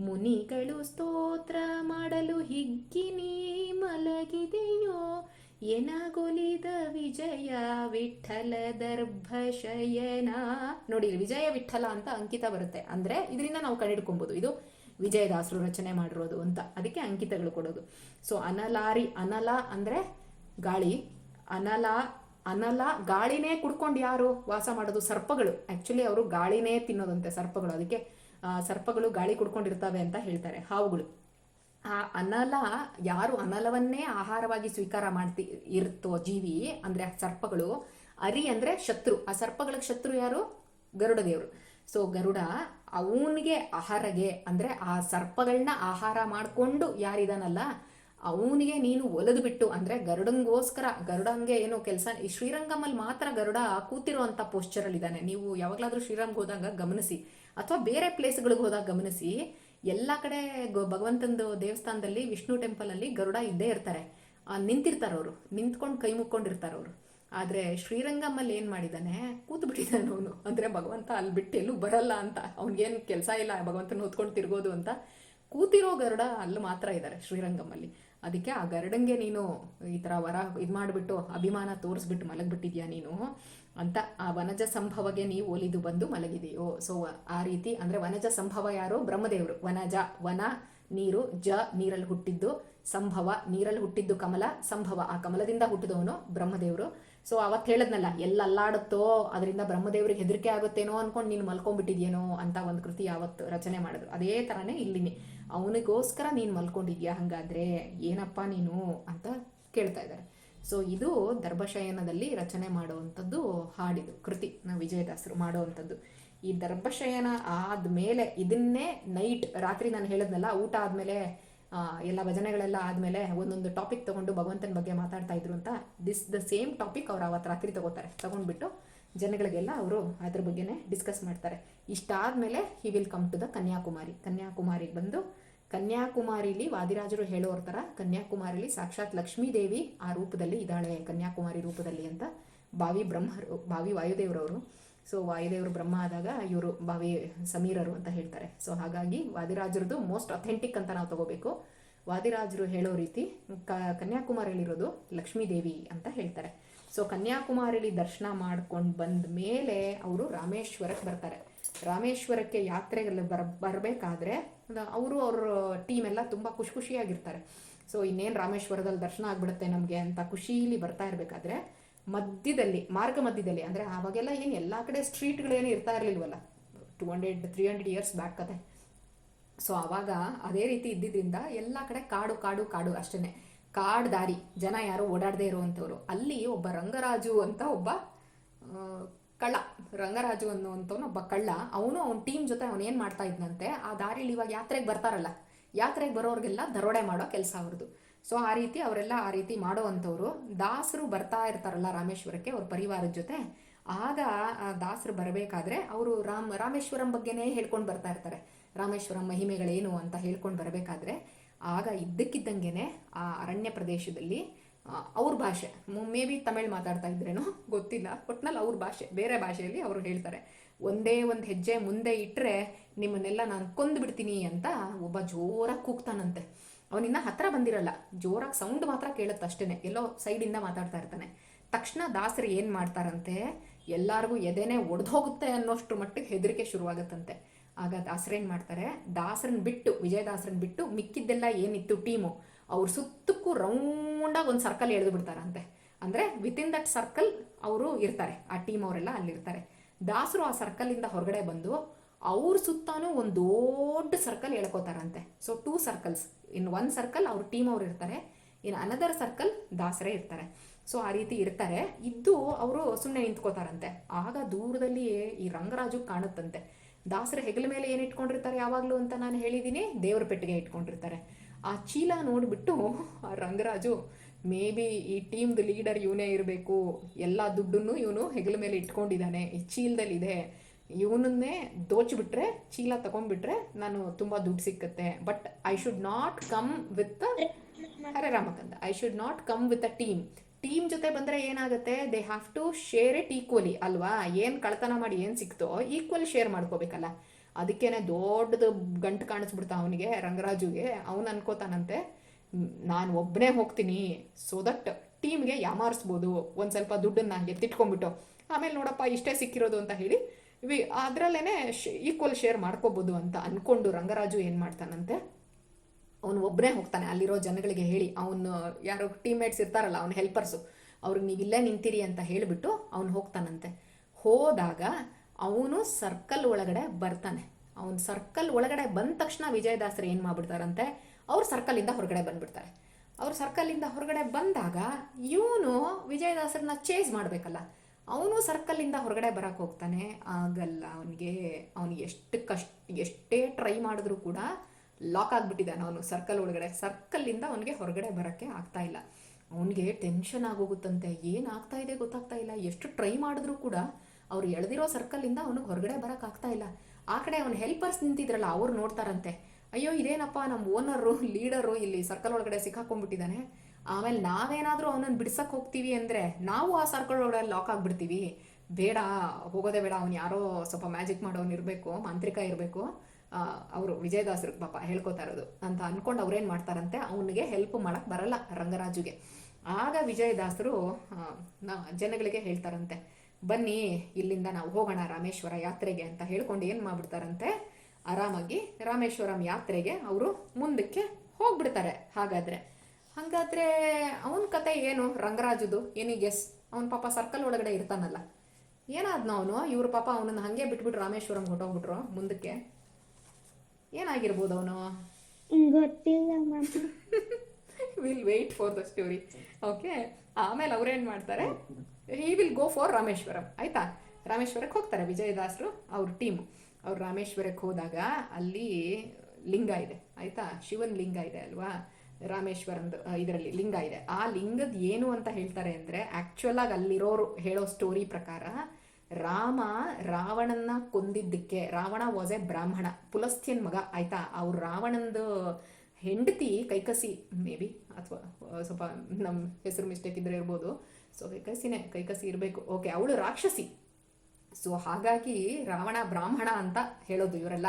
S1: ಮುನಿಗಳು ಸ್ತೋತ್ರ ಮಾಡಲು ಹಿಗ್ಗಿನಿ ಮಲಗಿದೆಯೋ ಎನಗೊಲಿದ ವಿಜಯ ವಿಠಲ ದರ್ಭಶಯನ? ನೋಡಿ ವಿಜಯ ವಿಠಲ ಅಂತ ಅಂಕಿತ ಬರುತ್ತೆ. ಅಂದ್ರೆ ಇದರಿಂದ ನಾವು ಕಂಡಿಡ್ಕೊಬಹುದು ಇದು ವಿಜಯದಾಸರು ರಚನೆ ಮಾಡಿರೋದು ಅಂತ. ಅದಕ್ಕೆ ಅಂಕಿತಗಳು ಕೊಡೋದು. ಸೊ ಅನಲಾರಿ, ಅನಲ ಅಂದ್ರೆ ಗಾಳಿ. ಅನಲ ಅನಲ ಗಾಳಿನೇ ಕುಡ್ಕೊಂಡು ಯಾರು ವಾಸ ಮಾಡೋದು? ಸರ್ಪಗಳು. ಆಕ್ಚುಲಿ ಅವರು ಗಾಳಿನೇ ತಿನ್ನೋದಂತೆ ಸರ್ಪಗಳು. ಅದಕ್ಕೆ ಸರ್ಪಗಳು ಗಾಳಿ ಕುಡ್ಕೊಂಡಿರ್ತವೆ ಅಂತ ಹೇಳ್ತಾರೆ. ಹಾವುಗಳು. ಆ ಅನಲ ಯಾರು ಅನಲವನ್ನೇ ಆಹಾರವಾಗಿ ಸ್ವೀಕಾರ ಮಾಡ್ತಿ ಇರುತ್ತೋ ಜೀವಿ ಅಂದ್ರೆ ಸರ್ಪಗಳು, ಅರಿ ಅಂದ್ರೆ ಶತ್ರು. ಆ ಸರ್ಪಗಳಿಗೆ ಶತ್ರು ಯಾರು? ಗರುಡ ದೇವರು ಸೊ ಗರುಡ ಅವನಿಗೆ ಆಹಾರಗೆ ಅಂದ್ರೆ ಆ ಸರ್ಪಗಳನ್ನ ಆಹಾರ ಮಾಡಿಕೊಂಡು ಯಾರಿದಾನಲ್ಲ ಅವನಿಗೆ ನೀನು ಒಲದು ಬಿಟ್ಟು ಅಂದ್ರೆ ಗರುಡಂಗೋಸ್ಕರ, ಗರುಡಂಗೆ ಏನು ಕೆಲಸ ಶ್ರೀರಂಗಮಲ್ಲಿ ಮಾತ್ರ ಗರುಡ ಕೂತಿರುವಂತ ಪೋಸ್ಚರ್ ಅಲ್ಲಿ ಇದ್ದಾನೆ ನೀವು ಯಾವಾಗ್ಲಾದ್ರೂ ಶ್ರೀರಂಗ್ ಹೋದಾಗ ಗಮನಿಸಿ. ಅಥವಾ ಬೇರೆ ಪ್ಲೇಸ್ಗಳಿಗೆ ಹೋದಾಗ ಗಮನಿಸಿ ಎಲ್ಲ ಕಡೆ ಭಗವಂತಂದು ದೇವಸ್ಥಾನದಲ್ಲಿ, ವಿಷ್ಣು ಟೆಂಪಲ್ ಅಲ್ಲಿ ಗರುಡ ಇದ್ದೇ ಇರ್ತಾರೆ. ನಿಂತಿರ್ತಾರೆ ಅವರು. ನಿಂತ್ಕೊಂಡು ಕೈ ಮುಕ್ಕೊಂಡಿರ್ತಾರೆ ಅವರು. ಆದ್ರೆ ಶ್ರೀರಂಗಮ್ಮಲ್ಲಿ ಏನು ಮಾಡಿದಾನೆ ಕೂತು ಬಿಟ್ಟಿದ್ದಾನೆ ಅವನು. ಅಂದರೆ ಭಗವಂತ ಅಲ್ಲಿ ಬಿಟ್ಟು ಎಲ್ಲೂ ಬರಲ್ಲ ಅಂತ. ಅವ್ನಿಗೇನು ಕೆಲಸ ಇಲ್ಲ, ಭಗವಂತನ ಹೊತ್ಕೊಂಡು ತಿರ್ಗೋದು ಅಂತ. ಕೂತಿರೋ ಗರುಡ ಅಲ್ಲಿ ಮಾತ್ರ ಇದ್ದಾರೆ ಶ್ರೀರಂಗಮ್ಮಲ್ಲಿ. ಅದಕ್ಕೆ ಆ ಗರುಡಂಗೆ ನೀನು ಈ ತರ ವರ ಇದು ಮಾಡಿಬಿಟ್ಟು ಅಭಿಮಾನ ತೋರಿಸ್ಬಿಟ್ಟು ಮಲಗಿಬಿಟ್ಟಿದ್ಯಾ ನೀನು? ಅಂತ ಆ ವನಜ ಸಂಭವಗೆ ನೀವು ಒಲಿದು ಬಂದು ಮಲಗಿದೆಯೋ. ಸೊ ಆ ರೀತಿ ಅಂದ್ರೆ ವನಜ ಸಂಭವ ಯಾರು? ಬ್ರಹ್ಮದೇವರು. ವನಜ, ವನ, ನೀರು, ಜ, ನೀರಲ್ಲಿ ಹುಟ್ಟಿದ್ದು. ಸಂಭವ, ನೀರಲ್ಲಿ ಹುಟ್ಟಿದ್ದು ಕಮಲ, ಸಂಭವ. ಆ ಕಮಲದಿಂದ ಹುಟ್ಟಿದವನು ಬ್ರಹ್ಮದೇವರು. ಸೊ ಅವತ್ತು ಹೇಳದ್ನಲ್ಲ, ಎಲ್ಲ ಅಲ್ಲಾಡುತ್ತೋ, ಅದರಿಂದ ಬ್ರಹ್ಮದೇವರಿಗೆ ಹೆದರಿಕೆ ಆಗುತ್ತೇನೋ ಅನ್ಕೊಂಡು ನೀನು ಮಲ್ಕೊಂಡ್ಬಿಟ್ಟಿದ್ಯೇನೋ ಅಂತ ಒಂದು ಕೃತಿ ಯಾವತ್ತು ರಚನೆ ಮಾಡಿದ್ರು. ಅದೇ ಥರನೇ ಇಲ್ಲಿನಿ ಅವನಿಗೋಸ್ಕರ ನೀನು ಮಲ್ಕೊಂಡಿದ್ಯಾ ಹಂಗಾದ್ರೆ? ಏನಪ್ಪ ನೀನು? ಅಂತ ಕೇಳ್ತಾ ಇದ್ದಾರೆ. ಸೊ ಇದು ದರ್ಭಶಯನದಲ್ಲಿ ರಚನೆ ಮಾಡುವಂಥದ್ದು ಹಾಡಿದು, ಕೃತಿ. ನಾವು ವಿಜಯದಾಸರು ಮಾಡುವಂಥದ್ದು. ಈ ದರ್ಭಶಯನ ಆದಮೇಲೆ ಇದನ್ನೇ ನೈಟ್, ರಾತ್ರಿ ನಾನು ಹೇಳಿದ್ನಲ್ಲ, ಊಟ ಆದಮೇಲೆ ಎಲ್ಲ ಭಜನೆಗಳೆಲ್ಲ ಆದಮೇಲೆ ಒಂದೊಂದು ಟಾಪಿಕ್ ತಗೊಂಡು ಭಗವಂತನ ಬಗ್ಗೆ ಮಾತಾಡ್ತಾ ಇದ್ರು ಅಂತ, ದಿಸ್ ದ ಸೇಮ್ ಟಾಪಿಕ್ ಅವ್ರು ಅವತ್ತು ರಾತ್ರಿ ತಗೋತಾರೆ. ತಗೊಂಡ್ಬಿಟ್ಟು ಜನಗಳಿಗೆಲ್ಲ ಅವರು ಅದ್ರ ಬಗ್ಗೆನೇ ಡಿಸ್ಕಸ್ ಮಾಡ್ತಾರೆ. ಇಷ್ಟಾದಮೇಲೆ he will come to the Kanyakumari. ಕನ್ಯಾಕುಮಾರಿಗೆ ಬಂದು ಕನ್ಯಾಕುಮಾರಿಲಿ ವಾದಿರಾಜರು ಹೇಳೋರ ಥರ ಕನ್ಯಾಕುಮಾರಿಲಿ ಸಾಕ್ಷಾತ್ ಲಕ್ಷ್ಮೀದೇವಿ ಆ ರೂಪದಲ್ಲಿ ಇದ್ದಾಳೆ, ಕನ್ಯಾಕುಮಾರಿ ರೂಪದಲ್ಲಿ ಅಂತ ಬಾವಿ ಬ್ರಹ್ಮರು, ಬಾವಿ ವಾಯುದೇವರವರು. ಸೊ ವಾಯುದೇವರು ಬ್ರಹ್ಮ ಆದಾಗ ಇವರು ಬಾವಿ ಸಮೀರರು ಅಂತ ಹೇಳ್ತಾರೆ. ಸೊ ಹಾಗಾಗಿ ವಾದಿರಾಜರದು ಮೋಸ್ಟ್ ಅಥೆಂಟಿಕ್ ಅಂತ ನಾವು ತಗೋಬೇಕು. ವಾದಿರಾಜರು ಹೇಳೋ ರೀತಿ ಕ, ಕನ್ಯಾಕುಮಾರಿಯಲ್ಲಿರೋದು ಲಕ್ಷ್ಮೀದೇವಿ ಅಂತ ಹೇಳ್ತಾರೆ. ಸೊ ಕನ್ಯಾಕುಮಾರಿಲಿ ದರ್ಶನ ಮಾಡ್ಕೊಂಡು ಬಂದ ಮೇಲೆ ಅವರು ರಾಮೇಶ್ವರಕ್ಕೆ ಬರ್ತಾರೆ. ರಾಮೇಶ್ವರಕ್ಕೆ ಯಾತ್ರೆಗೆ ಬರ, ಬರಬೇಕಾದ್ರೆ ಅವರು ಅವ್ರ ಟೀಮ್ ಎಲ್ಲ ತುಂಬ ಖುಷಿ ಖುಷಿಯಾಗಿರ್ತಾರೆ. ಸೊ ಇನ್ನೇನು ರಾಮೇಶ್ವರದಲ್ಲಿ ದರ್ಶನ ಆಗ್ಬಿಡುತ್ತೆ ನಮಗೆ ಅಂತ ಖುಷೀಲಿ ಬರ್ತಾ ಇರಬೇಕಾದ್ರೆ ಮಧ್ಯದಲ್ಲಿ, ಮಾರ್ಗ ಮಧ್ಯದಲ್ಲಿ ಅಂದರೆ ಆವಾಗೆಲ್ಲ ಏನು ಎಲ್ಲ ಕಡೆ ಸ್ಟ್ರೀಟ್ಗಳೇನು ಇರ್ತಾ ಇರಲಿಲ್ವಲ್ಲ? Two hundred three hundred years back ಕತೆ. ಸೊ ಆವಾಗ ಅದೇ ರೀತಿ ಇದ್ದಿದ್ದರಿಂದ ಎಲ್ಲ ಕಡೆ ಕಾಡು ಕಾಡು ಕಾಡು ಅಷ್ಟೇ ಕಾಡು ದಾರಿ, ಜನ ಯಾರು ಓಡಾಡದೇ ಇರುವಂಥವ್ರು. ಅಲ್ಲಿ ಒಬ್ಬ ರಂಗರಾಜು ಅಂತ ಒಬ್ಬ ಕಳ್ಳ, ರಂಗರಾಜು ಅನ್ನುವಂಥವ್ನು ಒಬ್ಬ ಕಳ್ಳ. ಅವನು ಅವನ ಟೀಮ್ ಜೊತೆ ಅವನು ಏನು ಮಾಡ್ತಾ ಇದ್ನಂತೆ, ಆ ದಾರಿಲಿ ಇವಾಗ ಯಾತ್ರೆಗೆ ಬರ್ತಾರಲ್ಲ, ಯಾತ್ರೆಗೆ ಬರೋರಿಗೆಲ್ಲ ದರೋಡೆ ಮಾಡೋ ಕೆಲಸ ಅವ್ರದ್ದು ಸೊ ಆ ರೀತಿ ಅವರೆಲ್ಲ ಆ ರೀತಿ ಮಾಡೋವಂಥವ್ರು. ದಾಸರು ಬರ್ತಾ ಇರ್ತಾರಲ್ಲ ರಾಮೇಶ್ವರಕ್ಕೆ ಅವ್ರ ಪರಿವಾರದ ಜೊತೆ. ಆಗ ದಾಸರು ಬರಬೇಕಾದ್ರೆ ಅವರು ರಾಮ್, ರಾಮೇಶ್ವರಂ ಬಗ್ಗೆನೇ ಹೇಳ್ಕೊಂಡು ಬರ್ತಾ ಇರ್ತಾರೆ. ರಾಮೇಶ್ವರಂ ಮಹಿಮೆಗಳೇನು ಅಂತ ಹೇಳ್ಕೊಂಡು ಬರಬೇಕಾದ್ರೆ, ಆಗ ಇದ್ದಕ್ಕಿದ್ದಂಗೆನೆ ಆ ಅರಣ್ಯ ಪ್ರದೇಶದಲ್ಲಿ ಅವ್ರ ಭಾಷೆ. ಮೇ ಬಿ ತಮಿಳ್ ಮಾತಾಡ್ತಾ ಇದ್ರೇನೋ, ಗೊತ್ತಿಲ್ಲ. ಒಟ್ನಲ್ಲಿ ಅವ್ರ ಭಾಷೆ, ಬೇರೆ ಭಾಷೆಯಲ್ಲಿ ಅವರು ಹೇಳ್ತಾರೆ. ಒಂದೇ ಒಂದು ಹೆಜ್ಜೆ ಮುಂದೆ ಇಟ್ಟರೆ ನಿಮ್ಮನ್ನೆಲ್ಲ ನಾನು ಕೊಂದು ಬಿಡ್ತೀನಿ ಅಂತ ಒಬ್ಬ ಜೋರಾಗಿ ಕೂಗ್ತಾನಂತೆ. ಅವನಿನ್ನ ಹತ್ರ ಬಂದಿರಲ್ಲ. ಜೋರಾಗಿ ಸೌಂಡ್ ಮಾತ್ರ ಕೇಳುತ್ತೆ ಅಷ್ಟೇ ಎಲ್ಲೋ ಸೈಡಿಂದ ಮಾತಾಡ್ತಾ ಇರ್ತಾನೆ. ತಕ್ಷಣ ದಾಸರು ಏನು ಮಾಡ್ತಾರಂತೆ? ಎಲ್ಲರಿಗೂ ಎದೆನೆ ಒಡೆದೋಗುತ್ತೆ ಅನ್ನೋಷ್ಟು ಮಟ್ಟಿಗೆ ಹೆದರಿಕೆ ಶುರುವಾಗುತ್ತಂತೆ. ಆಗ ದಾಸರೇನು ಮಾಡ್ತಾರೆ? ದಾಸರನ್ನ ಬಿಟ್ಟು ವಿಜಯದಾಸರನ್ನ ಬಿಟ್ಟು ಮಿಕ್ಕಿದ್ದೆಲ್ಲ ಏನಿತ್ತು ಟೀಮು? ಅವ್ರ ಸುತ್ತಕ್ಕೂ ರೌಂಡಾಗಿ ಒಂದು ಸರ್ಕಲ್ ಎಳೆದು ಬಿಡ್ತಾರಂತೆ. ಅಂದರೆ ವಿತಿನ್ ದಟ್ ಸರ್ಕಲ್ ಅವರು ಇರ್ತಾರೆ. ಆ ಟೀಮ್ ಅವರೆಲ್ಲ ಅಲ್ಲಿರ್ತಾರೆ. ದಾಸರು ಆ ಸರ್ಕಲಿಂದ ಹೊರಗಡೆ ಬಂದು ಅವ್ರ ಸುತ್ತಾನು ಒಂದು ದೊಡ್ಡ circle ಎಳ್ಕೋತಾರಂತೆ. So two circles in one circle ಅವ್ರ ಟೀಮ್ ಅವ್ರು ಇರ್ತಾರೆ. ಇನ್ ಅನದರ್ ಸರ್ಕಲ್ ದಾಸರೇ ಇರ್ತಾರೆ. ಸೊ ಆ ರೀತಿ ಇರ್ತಾರೆ. ಇದ್ದು ಅವರು ಸುಮ್ಮನೆ ನಿಂತ್ಕೋತಾರಂತೆ. ಆಗ ದೂರದಲ್ಲಿ ಈ ರಂಗರಾಜು ಕಾಣುತ್ತಂತೆ. ದಾಸರ ಹೆಗಲ ಮೇಲೆ ಏನು ಇಟ್ಕೊಂಡಿರ್ತಾರೆ ಯಾವಾಗಲೂ ಅಂತ ನಾನು ಹೇಳಿದ್ದೀನಿ ದೇವ್ರ ಪೆಟ್ಟಿಗೆ ಇಟ್ಕೊಂಡಿರ್ತಾರೆ. ಆ ಚೀಲ ನೋಡಿಬಿಟ್ಟು ಆ ರಂಗರಾಜು, ಮೇ ಬಿ ಈ ಟೀಮ್ದು ಲೀಡರ್ ಇವನೇ ಇರಬೇಕು. ಎಲ್ಲ ದುಡ್ಡನ್ನು ಇವನು ಹೆಗಲ ಮೇಲೆ ಇಟ್ಕೊಂಡಿದ್ದಾನೆ. ಈ ಚೀಲದಲ್ಲಿದೆ ಇವನನ್ನೇ ದೋಚಿಬಿಟ್ರೆ, ಚೀಲ ತಗೊಂಡ್ಬಿಟ್ರೆ ನಾನು ತುಂಬಾ ದುಡ್ಡು ಸಿಕ್ಕತ್ತೆ. But I should not come with Hare ರಾಮಕಂದ I should not come with a team team ಜೊತೆ ಬಂದರೆ ಏನಾಗುತ್ತೆ? They have to share it equally ಅಲ್ವಾ? ಏನು ಕಳ್ತನ ಮಾಡಿ ಏನು ಸಿಕ್ತೋ ಈಕ್ವಲ್ ಶೇರ್ ಮಾಡ್ಕೋಬೇಕಲ್ಲ. ಅದಕ್ಕೇನೆ ದೊಡ್ಡದು ಗಂಟು ಕಾಣಿಸ್ಬಿಡ್ತಾ ಅವನಿಗೆ, ರಂಗರಾಜುಗೆ. ಅವನು ಅನ್ಕೋತಾನಂತೆ ನಾನು ಒಬ್ಬನೇ ಹೋಗ್ತೀನಿ. ಸೊ ದಟ್ ಟೀಮ್ಗೆ ಯಾಮಾರಿಸ್ಬೋದು. ಒಂದು ಸ್ವಲ್ಪ ದುಡ್ಡನ್ನು ಎತ್ತಿಟ್ಕೊಂಡ್ಬಿಟ್ಟು. ಆಮೇಲೆ ನೋಡಪ್ಪ, ಇಷ್ಟೇ ಸಿಕ್ಕಿರೋದು ಅಂತ ಹೇಳಿ, ವಿ ಅದರಲ್ಲೇ ಈಕ್ವಲ್ ಶೇರ್ ಮಾಡ್ಕೋಬೋದು ಅಂತ ಅಂದ್ಕೊಂಡು ರಂಗರಾಜು ಏನು ಮಾಡ್ತಾನಂತೆ? ಅವನು ಒಬ್ಬನೇ ಹೋಗ್ತಾನೆ, ಅಲ್ಲಿರೋ ಜನಗಳಿಗೆ ಹೇಳಿ. ಅವನು, ಯಾರು ಟೀಮ್ಮೇಟ್ಸ್ ಇರ್ತಾರಲ್ಲ, ಅವ್ನ ಹೆಲ್ಪರ್ಸು ಅವ್ರಿಗೆ ನೀವು ಇಲ್ಲೇ ನಿಂತೀರಿ ಅಂತ ಹೇಳಿಬಿಟ್ಟು ಅವನು ಹೋಗ್ತಾನಂತೆ. ಹೋದಾಗ ಅವನು ಸರ್ಕಲ್ ಒಳಗಡೆ ಬರ್ತಾನೆ. ಅವನು ಸರ್ಕಲ್ ಒಳಗಡೆ ಬಂದ ತಕ್ಷಣ ವಿಜಯದಾಸರು ಏನು ಮಾಡ್ಬಿಡ್ತಾರಂತೆ? ಅವ್ರು ಸರ್ಕಲಿಂದ ಹೊರಗಡೆ ಬಂದ್ಬಿಡ್ತಾರೆ. ಅವ್ರು ಸರ್ಕಲಿಂದ ಹೊರಗಡೆ ಬಂದಾಗ ಇವನು ವಿಜಯದಾಸರನ್ನ ಚೇಸ್ ಮಾಡಬೇಕಲ್ಲ. ಅವನು ಸರ್ಕಲ್ಲಿಂದ ಹೊರಗಡೆ ಬರಕ್ಕೆ ಹೋಗ್ತಾನೆ. ಆಗಲ್ಲ, ಅವನಿಗೆ ಅವನಿಗೆ ಎಷ್ಟು ಕಷ್ಟ, ಎಷ್ಟೇ ಟ್ರೈ ಮಾಡಿದ್ರೂ ಕೂಡ ಲಾಕ್ ಆಗಿಬಿಟ್ಟಿದ್ದಾನೆ ಅವನು ಸರ್ಕಲ್ ಒಳಗಡೆ. ಸರ್ಕಲ್ಲಿಂದ ಅವನಿಗೆ ಹೊರಗಡೆ ಬರೋಕ್ಕೆ ಆಗ್ತಾ ಇಲ್ಲ. ಅವನಿಗೆ ಟೆನ್ಷನ್ ಆಗೋಗುತ್ತಂತೆ. ಏನು ಆಗ್ತಾ ಇದೆ ಗೊತ್ತಾಗ್ತಾ ಇಲ್ಲ. ಎಷ್ಟು ಟ್ರೈ ಮಾಡಿದ್ರು ಕೂಡ ಅವ್ರು ಎಳೆದಿರೋ ಸರ್ಕಲ್ಲಿಂದ ಅವನಿಗೆ ಹೊರಗಡೆ ಬರೋಕ್ಕಾಗ್ತಾ ಇಲ್ಲ. ಆ ಕಡೆ ಅವನ ಹೆಲ್ಪರ್ಸ್ ನಿಂತಿದ್ರಲ್ಲ, ಅವ್ರು ನೋಡ್ತಾರಂತೆ. ಅಯ್ಯೋ, ಇದೇನಪ್ಪ ನಮ್ಮ ಓನರು ಲೀಡರು ಇಲ್ಲಿ ಸರ್ಕಲ್ ಒಳಗಡೆ ಸಿಕ್ಕಾಕೊಂಡ್ಬಿಟ್ಟಿದ್ದಾನೆ ಆಮೇಲೆ ನಾವೇನಾದರೂ ಅವನನ್ನು ಬಿಡ್ಸಕ್ಕೆ ಹೋಗ್ತೀವಿ ಅಂದರೆ ನಾವು ಆ ಸರ್ಕಲ್ ಒಳಗಡೆ ಲಾಕ್ ಆಗಿಬಿಡ್ತೀವಿ. ಬೇಡ, ಹೋಗೋದೇ ಬೇಡ, ಅವ್ನು ಯಾರೋ ಸ್ವಲ್ಪ ಮ್ಯಾಜಿಕ್ ಮಾಡೋನು ಇರಬೇಕು, ಮಾಂತ್ರಿಕ ಇರಬೇಕು. ಅವರು ವಿಜಯದಾಸರು ಪಾಪ ಹೇಳ್ಕೊತಾ ಇರೋದು. ಅಂತ ಅಂದ್ಕೊಂಡು ಅವ್ರೇನು ಮಾಡ್ತಾರಂತೆ, ಅವನಿಗೆ ಹೆಲ್ಪ್ ಮಾಡಕ್ಕೆ ಬರಲ್ಲ ರಂಗರಾಜುಗೆ. ಆಗ ವಿಜಯದಾಸರು ಜನಗಳಿಗೆ ಹೇಳ್ತಾರಂತೆ ಬನ್ನಿ ಇಲ್ಲಿಂದ ನಾವು ಹೋಗೋಣ ರಾಮೇಶ್ವರ ಯಾತ್ರೆಗೆ ಅಂತ ಹೇಳ್ಕೊಂಡು ಏನು ಮಾಡ್ಬಿಡ್ತಾರಂತೆ? ಆರಾಮಾಗಿ ರಾಮೇಶ್ವರಂ ಯಾತ್ರೆಗೆ ಅವರು ಮುಂದಕ್ಕೆ ಹೋಗ್ಬಿಡ್ತಾರೆ. ಹಾಗಾದ್ರೆ ಹಾಗಾದ್ರೆ ಅವನ ಕತೆ ಏನು? ರಂಗರಾಜುದು ಏನಿ ಗೆಸ್? ಅವನ ಪಾಪ ಸರ್ಕಲ್ ಒಳಗಡೆ ಇರ್ತಾನಲ್ಲ. ಏನಾದ್ನ ಅವನು? ಇವ್ರ ಪಾಪ ಅವನನ್ನು ಹಾಗೆ ಬಿಟ್ಬಿಟ್ಟು ರಾಮೇಶ್ವರಂ ಹೊಟ್ಟೋಗ್ಬಿಟ್ರು ಮುಂದಕ್ಕೆ. ಏನಾಗಿರ್ಬೋದು ಅವನು? Will wait for the story okay ಆಮೇಲೆ ಅವ್ರೇನು ಮಾಡ್ತಾರೆ? He will go for Rameswaram ಆಯ್ತಾ? ರಾಮೇಶ್ವರಕ್ಕೆ ಹೋಗ್ತಾರೆ ವಿಜಯದಾಸರು, ಅವ್ರ ಟೀಮ್ ಅವ್ರು ರಾಮೇಶ್ವರಕ್ಕೆ ಹೋದಾಗ ಅಲ್ಲಿ ಲಿಂಗ ಇದೆ. ಆಯ್ತಾ? ಶಿವನ್ ಲಿಂಗ ಇದೆ ಅಲ್ವಾ? ರಾಮೇಶ್ವರಂದು ಇದರಲ್ಲಿ ಲಿಂಗ ಇದೆ. ಆ ಲಿಂಗದ ಏನು ಅಂತ ಹೇಳ್ತಾರೆ ಅಂದರೆ ಆಗಿ ಅಲ್ಲಿರೋರು ಹೇಳೋ ಸ್ಟೋರಿ ಪ್ರಕಾರ, ರಾಮ ರಾವಣನ್ನ ಕೊಂದಿದ್ದಕ್ಕೆ, ರಾವಣ ವಾಸ್ ಎ ಬ್ರಾಹ್ಮಣ, ಪುಲಸ್ತ್ಯನ್ ಮಗ, ಆಯ್ತಾ? ಅವ್ರು ರಾವಣಂದು ಹೆಂಡತಿ ಕೈಕಸಿ ಮೇ ಬಿ ಅಥವಾ ಸ್ವಲ್ಪ ನಮ್ಮ ಹೆಸರು ಮಿಸ್ಟೇಕ್ ಇದ್ರೆ ಇರ್ಬೋದು. ಸೊ ಕೈಕಸಿನೇ ಕೈಕಸಿ ಇರಬೇಕು. ಓಕೆ ಅವಳು ರಾಕ್ಷಸಿ. ಸೊ ಹಾಗಾಗಿ ರಾವಣ ಬ್ರಾಹ್ಮಣ ಅಂತ ಹೇಳೋದು ಇವರೆಲ್ಲ.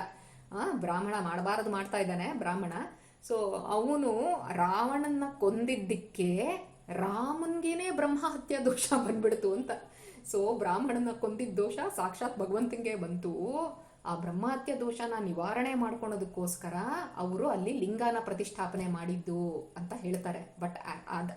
S1: ಆ, ಬ್ರಾಹ್ಮಣ ಮಾಡಬಾರದು ಮಾಡ್ತಾ ಇದ್ದಾನೆ ಬ್ರಾಹ್ಮಣ. ಸೊ ಅವನು ರಾವಣನ ಕೊಂದಿದ್ದಕ್ಕೆ ರಾಮನ್ಗೇನೆ ಬ್ರಹ್ಮಹತ್ಯ ದೋಷ ಬಂದ್ಬಿಡ್ತು ಅಂತ. ಸೊ ಬ್ರಾಹ್ಮಣನ ಕೊಂದಿದ್ದ ದೋಷ ಸಾಕ್ಷಾತ್ ಭಗವಂತನಿಗೆ ಬಂತು. ಆ ಬ್ರಹ್ಮಹತ್ಯ ದೋಷನ ನಿವಾರಣೆ ಮಾಡ್ಕೊಳೋದಕ್ಕೋಸ್ಕರ ಅವರು ಅಲ್ಲಿ ಲಿಂಗನ ಪ್ರತಿಷ್ಠಾಪನೆ ಮಾಡಿದ್ದು ಅಂತ ಹೇಳ್ತಾರೆ. ಬಟ್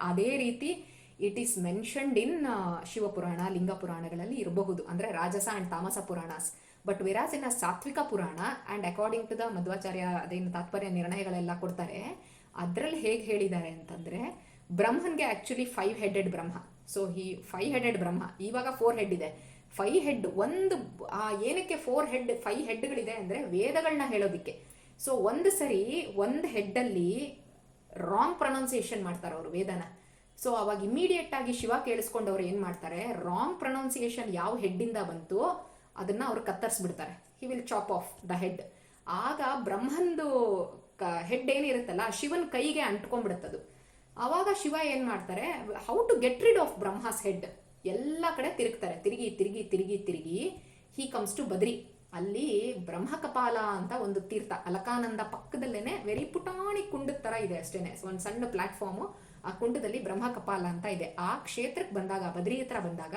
S1: ಅದೇ ರೀತಿ it is mentioned in Shiva Purana ಲಿಂಗ ಪುರಾಣಗಳಲ್ಲಿ ಇರಬಹುದು. ಅಂದ್ರೆ ರಾಜಸ ಅಂಡ್ ತಾಮಸ ಪುರಾಣಸ್. ಬಟ್ ವಿರಾಸ್ ಇನ್ ಸಾತ್ವಿಕ ಪುರಾಣ and according to the Madhvacharya ಅದೇನು ತಾತ್ಪರ್ಯ ನಿರ್ಣಯಗಳೆಲ್ಲ ಕೊಡ್ತಾರೆ, ಅದರಲ್ಲಿ ಹೇಗೆ ಹೇಳಿದ್ದಾರೆ ಅಂತಂದ್ರೆ, ಬ್ರಹ್ಮನ್ಗೆ actually five headed Brahma. So ಈ ಫೈವ್ ಹೆಡೆಡ್ ಬ್ರಹ್ಮ. ಇವಾಗ ಫೋರ್ ಹೆಡ್ ಇದೆ. ಫೈವ್ ಹೆಡ್ ಒಂದು, ಆ ಏನಕ್ಕೆ ಫೋರ್ ಹೆಡ್ ಫೈವ್ ಹೆಡ್ಗಳಿದೆ ಅಂದ್ರೆ ವೇದಗಳನ್ನ ಹೇಳೋದಿಕ್ಕೆ. ಸೊ ಒಂದು ಸರಿ, ಒಂದು ಹೆಡ್ಡಲ್ಲಿ ರಾಂಗ್ ಪ್ರೊನೌನ್ಸಿಯೇಷನ್ ಮಾಡ್ತಾರೆ ಅವರು ವೇದನ. ಸೊ ಅವಾಗ ಇಮಿಡಿಯೇಟ್ ಆಗಿ ಶಿವ ಕೇಳಿಸ್ಕೊಂಡವ್ರು ಏನು ಮಾಡ್ತಾರೆ? ರಾಂಗ್ ಪ್ರೊನೌನ್ಸಿಯೇಷನ್ ಯಾವ ಹೆಡ್ಡಿಂದ ಬಂತು ಅದನ್ನ ಅವ್ರು ಕತ್ತರಿಸ್ಬಿಡ್ತಾರೆ. He will chop off the head ಆಗ ಬ್ರಹ್ಮಂದು ಹೆಡ್ ಏನಿರುತ್ತಲ್ಲ ಶಿವನ್ ಕೈಗೆ ಅಂಟ್ಕೊಂಡ್ಬಿಡುತ್ತದು. ಅವಾಗ ಶಿವ ಏನ್ ಮಾಡ್ತಾರೆ? How to get rid of Brahma's head ಎಲ್ಲ ಕಡೆ ತಿರುಗ್ತಾರೆ. ತಿರುಗಿ ತಿರುಗಿ ತಿರುಗಿ ತಿರುಗಿ ಹಿ ಕಮ್ಸ್ ಟು ಬದ್ರಿ ಅಲ್ಲಿ ಬ್ರಹ್ಮ ಕಪಾಲ ಅಂತ ಒಂದು ತೀರ್ಥ, ಅಲಕಾನಂದ ಪಕ್ಕದಲ್ಲೇನೆ ವೆರಿ ಪುಟಾಣಿ ಕುಂಡದ ತರ ಇದೆ ಅಷ್ಟೇನೆ. ಒಂದು ಸಣ್ಣ ಪ್ಲಾಟ್ಫಾರ್ಮು ಆ ಕುಂಡದಲ್ಲಿ ಬ್ರಹ್ಮಕಪಾಲ ಅಂತ ಇದೆ. ಆ ಕ್ಷೇತ್ರಕ್ಕೆ ಬಂದಾಗ, ಬದ್ರಿ ಹತ್ರ ಬಂದಾಗ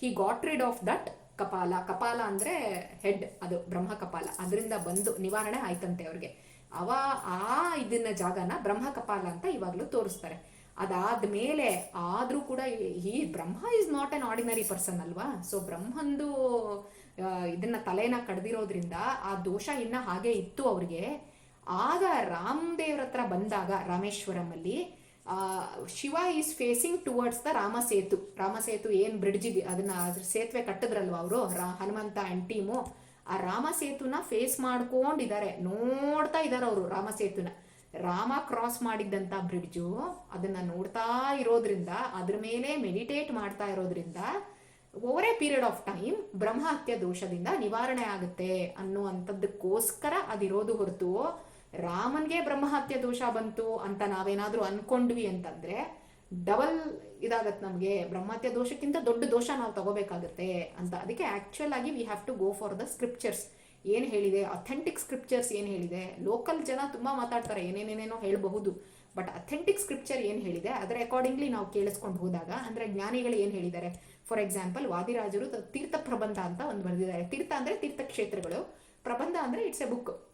S1: he got rid of that ಕಪಾಲ. ಕಪಾಲ ಅಂದ್ರೆ ಹೆಡ್ ಅದು ಬ್ರಹ್ಮ ಕಪಾಲ. ಅದರಿಂದ ಬಂದು ನಿವಾರಣೆ ಆಯ್ತಂತೆ ಅವ್ರಿಗೆ. ಅವ ಆ ಇದನ್ನ ಜಾಗನ ಬ್ರಹ್ಮ ಕಪಾಲ ಅಂತ ಇವಾಗಲೂ ತೋರಿಸ್ತಾರೆ. ಅದಾದ್ಮೇಲೆ ಆದ್ರೂ ಕೂಡ ಈ Brahma is not an ordinary person ಅಲ್ವಾ? ಸೊ ಬ್ರಹ್ಮಂದು ಇದನ್ನ ತಲೆನ ಕಡ್ದಿರೋದ್ರಿಂದ ಆ ದೋಷ ಇನ್ನ ಹಾಗೆ ಇತ್ತು ಅವ್ರಿಗೆ. ಆಗ ರಾಮದೇವ್ರ ಹತ್ರ ಬಂದಾಗ, ರಾಮೇಶ್ವರಂ ಅಲ್ಲಿ Shiva is facing towards the Rama Setu Rama Setu ಏನ್ ಬ್ರಿಡ್ಜ್ ಇದೆ ಅದನ್ನ ಸೇತುವೆ ಕಟ್ಟಿದ್ರಲ್ವ ಅವರು? ಹನುಮಂತ ಆ್ಯಂಡ್ ಟೀಮು ಆ ರಾಮ ಸೇತುನ ಫೇಸ್ ಮಾಡ್ಕೊಂಡಿದ್ದಾರೆ. ನೋಡ್ತಾ ಇದ್ದಾರೆ ಅವರು ರಾಮ ಸೇತುನ ರಾಮ ಕ್ರಾಸ್ ಮಾಡಿದ್ದಂಥ ಬ್ರಿಡ್ಜು ಅದನ್ನ ನೋಡ್ತಾ ಇರೋದ್ರಿಂದ, ಅದ್ರ ಮೇಲೆ ಮೆಡಿಟೇಟ್ ಮಾಡ್ತಾ ಇರೋದ್ರಿಂದ over a period of time ಬ್ರಹ್ಮಹತ್ಯ ದೋಷದಿಂದ ನಿವಾರಣೆ ಆಗುತ್ತೆ ಅನ್ನುವಂಥದ್ದಕ್ಕೋಸ್ಕರ ಅದಿರೋದು ಹೊರತು ರಾಮನ್ಗೆ ಬ್ರಹ್ಮಹತ್ಯ ದೋಷ ಬಂತು ಅಂತ ನಾವೇನಾದ್ರೂ ಅನ್ಕೊಂಡ್ವಿ ಅಂತಂದ್ರೆ ಡಬಲ್ ಇದಾಗತ್ತೆ ನಮಗೆ. ಬ್ರಹ್ಮಹತ್ಯ ದೋಷಕ್ಕಿಂತ ದೊಡ್ಡ ದೋಷ ನಾವು ತಗೋಬೇಕಾಗತ್ತೆ ಅಂತ. ಅದಕ್ಕೆ ಆಕ್ಚುಯಲ್ ಆಗಿ we have to go for the scriptures ಏನ್ ಹೇಳಿದೆ? ಅಥೆಂಟಿಕ್ ಸ್ಕ್ರಿಪ್ಚರ್ಸ್ ಏನ್ ಹೇಳಿದೆ? ಲೋಕಲ್ ಜನ ತುಂಬಾ ಮಾತಾಡ್ತಾರೆ ಏನೇನೇನೇನೋ ಹೇಳಬಹುದು. ಬಟ್ ಅಥೆಂಟಿಕ್ ಸ್ಕ್ರಿಪ್ಚರ್ ಏನ್ ಹೇಳಿದೆ? ಅದರ ಅಕಾರ್ಡಿಂಗ್ಲಿ ನಾವು ಕೇಳಿಸ್ಕೊಂಡು ಹೋದಾಗ, ಅಂದ್ರೆ ಜ್ಞಾನಿಗಳು ಏನ್ ಹೇಳಿದ್ದಾರೆ? ಫಾರ್ ಎಕ್ಸಾಂಪಲ್ ವಾದಿರಾಜರು ತೀರ್ಥ ಪ್ರಬಂಧ ಅಂತ ಒಂದು ಬರೆದಿದ್ದಾರೆ. ತೀರ್ಥ ಅಂದ್ರೆ ತೀರ್ಥಕ್ಷೇತ್ರಗಳು. ಪ್ರಬಂಧ ಅಂದ್ರೆ it's a book